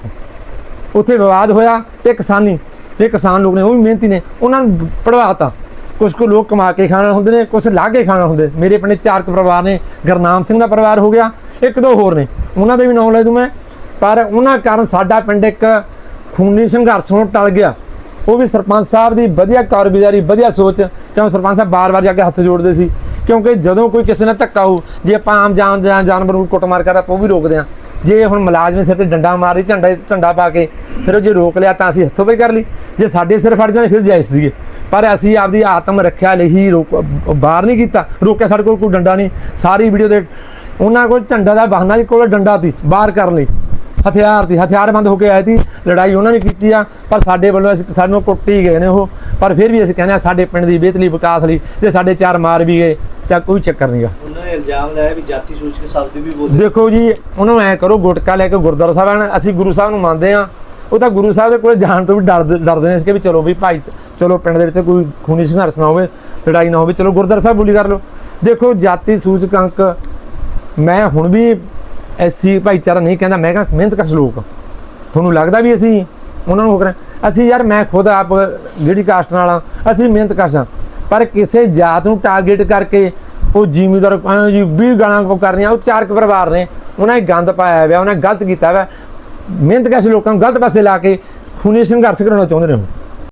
ਉੱਥੇ ਵਿਵਾਦ ਹੋਇਆ, ਤੇ ਕਿਸਾਨੀ ਇਹ ਕਿਸਾਨ ਲੋਕ ਨੇ, ਉਹ ਵੀ ਮਿਹਨਤੀ ਨੇ, ਉਹਨਾਂ ਨੂੰ ਪੜਵਾਤਾ ਕੁਝ ਕੁ ਲੋਕ ਕਮਾ ਕੇ ਖਾਣ ਹੁੰਦੇ ਨੇ ਕੁਝ ਲਾ ਕੇ ਖਾਣ ਹੁੰਦੇ। ਮੇਰੇ ਆਪਣੇ ਚਾਰ ਕੁ ਪਰਿਵਾਰ ਨੇ, ਗਰਨਾਮ ਸਿੰਘ ਦਾ ਪਰਿਵਾਰ ਹੋ ਗਿਆ, ਇੱਕ ਦੋ ਹੋਰ ਨੇ। ਉਹਨਾਂ ਦੇ ਵੀ ਨਾਮ ਲੈ ਦੂੰ ਮੈਂ। ਪਰ ਉਹਨਾਂ ਕਾਰਨ ਸਾਡਾ ਪਿੰਡ ਇੱਕ ਖੂਨੀ ਸੰਘਰਸ਼ ਹੋਣ ਟਲ ਗਿਆ। ਉਹ ਵੀ ਸਰਪੰਚ ਸਾਹਿਬ ਦੀ ਵਧੀਆ ਕਾਰਗੁਜ਼ਾਰੀ, ਵਧੀਆ ਸੋਚ, ਕਿਉਂ ਸਰਪੰਚ ਸਾਹਿਬ ਬਾਰ-ਬਾਰ ਜਾ ਕੇ ਹੱਥ ਜੋੜਦੇ ਸੀ? ਕਿਉਂਕਿ ਜਦੋਂ ਕੋਈ ਕਿਸੇ ਨਾਲ ਧੱਕਾ ਹੋ, ਜੇ ਆਪਾਂ ਆਮ ਜਾਨ ਜਾਨ- ਜਾਨਵਰ ਨੂੰ ਕੁੱਟਮਾਰ ਕਰਦਾ, ਆਪਾਂ ਉਹ ਵੀ ਰੋਕਦੇ ਆ ਜੇ ਹੁਣ ਮੁਲਾਜ਼ਮ ਸਿਰ ਤੇ ਡੰਡਾ ਮਾਰੀ ਝੰਡਾ ਝੰਡਾ ਪਾ ਕੇ, ਫਿਰ ਉਹ ਜੇ ਰੋਕ ਲਿਆ ਤਾਂ ਅਸੀਂ ਹੱਥੋਂ ਪਈ ਕਰ ਲਈ। ਜੇ ਸਾਡੇ ਸਿਰ ਫੜ ਜਾਣੇ, ਫਿਰ ਜਾਇਜ਼ ਸੀਗੇ। ਪਰ ਅਸੀਂ ਆਪਦੀ ਆਤਮ ਰੱਖਿਆ ਲਈ ਹੀ ਰੋਕ ਬਾਹਰ ਨਹੀਂ ਕੀਤਾ। ਰੋਕਿਆ ਸਾਡੇ ਕੋਲ ਕੋਈ ਡੰਡਾ ਨਹੀਂ। ਸਾਰੀ ਵੀਡੀਓ ਦੇ ਉਹਨਾਂ ਕੋਲ ਝੰਡਾ ਦਾ ਬਹਾਨਾ ਜੀ ਕੋਲ ਡੰਡਾ ਸੀ ਬਾਹਰ ਕਰਨ ਲਈ। ਹਥਿਆਰ ਸੀ ਹਥਿਆਰਬੰਦ ਹੋ ਕੇ ਆਏ ਸੀ। ਲੜਾਈ ਉਹਨਾਂ ਨੇ ਕੀਤੀ ਆ ਪਰ ਸਾਡੇ ਵੱਲੋਂ ਅਸੀਂ ਸਾਨੂੰ ਕੁੱਟੀ ਗਏ ਨੇ ਉਹ। ਪਰ ਫਿਰ ਵੀ ਅਸੀਂ ਕਹਿੰਦੇ ਆ ਸਾਡੇ ਪਿੰਡ ਦੀ ਬਿਹਤਰੀ ਵਿਕਾਸ ਲਈ ਤੇ ਸਾਡੇ ਚਾਰ ਮਾਰ ਵੀ ਗਏ ਤਾਂ ਕੋਈ ਚੱਕਰ ਨਹੀਂਗਾ ਉਹਨਾਂ ਨੇ ਇਲਜ਼ਾਮ ਲਾਇਆ ਵੀ ਜਾਤੀ ਸੂਚਕ ਸ਼ਬਦ ਵੀ ਬੋਲੇ ਦੇਖੋ ਜੀ ਉਹਨਾਂ ਨੂੰ ਐ ਕਰੋ ਗੁਟਕਾ ਲੈ ਕੇ ਗੁਰਦੁਆਰਾ ਸਾਹਿਬ ਆਣ ਅਸੀਂ ਗੁਰੂ ਸਾਹਿਬ ਨੂੰ ਮੰਨਦੇ ਆ ਉਹ ਤਾਂ ਗੁਰੂ ਸਾਹਿਬ ਦੇ ਕੋਲ ਜਾਣ ਤੋਂ ਵੀ ਡਰਦੇ ਡਰਦੇ ਨੇ ਇਸ ਕਿ ਵੀ ਚਲੋ ਵੀ ਭਾਈ, ਚਲੋ ਪਿੰਡ ਦੇ ਵਿੱਚ ਕੋਈ ਖੂਨੀ ਸੰਘਰਸ਼ ਨਾ ਹੋਵੇ, ਲੜਾਈ ਨਾ ਹੋਵੇ, ਚਲੋ ਗੁਰਦੁਆਰਾ ਸਾਹਿਬ ਬੋਲੀ ਕਰ ਲਓ। ਦੇਖੋ ਜਾਤੀ ਸੂਚਕ ਅੰਕ ਮੈਂ ਹੁਣ ਵੀ ਐਸੀ ਭਾਈਚਾਰਾ ਨਹੀਂ ਕਹਿੰਦਾ, ਮੈਂ ਕਹਿੰਦਾ ਮਿਹਨਤ ਕਸ਼ ਲੋਕ। ਤੁਹਾਨੂੰ ਲੱਗਦਾ ਵੀ ਅਸੀਂ ਉਹਨਾਂ ਨੂੰ ਹੋ ਕਰਾਂ? ਅਸੀਂ ਯਾਰ ਮੈਂ ਖੁਦ ਆਪ ਜਿਹੜੀ ਕਾਸਟ ਨਾਲ ਆ ਅਸੀਂ ਮਿਹਨਤ ਕਸ਼ ਹਾਂ ਪਰ ਕਿਸੇ ਜਾਤ ਨੂੰ ਟਾਰਗੇਟ ਕਰਕੇ ਉਹ ਜ਼ਿਮੀਦਾਰ ਐਂ ਜੀ 20 ਗਾਲਾਂ ਕੋ ਕਰਨੀਆਂ, ਉਹ ਚਾਰਕ ਪਰਿਵਾਰ ਨੇ, ਉਹਨਾਂ ਨੇ ਗੰਦ ਪਾਇਆ ਹੋਇਆ, ਉਹਨਾਂ ਨੇ ਗਲਤ ਕੀਤਾ ਹੋਇਆ। ਮਿਹਨਤ ਕਸ਼ ਲੋਕਾਂ ਨੂੰ ਗਲਤ ਪਾਸੇ ਲਾ ਕੇ ਖੂਨੀ ਸੰਘਰਸ਼ ਕਰਾਉਣਾ ਚਾਹੁੰਦੇ ਨੇ ਉਹ?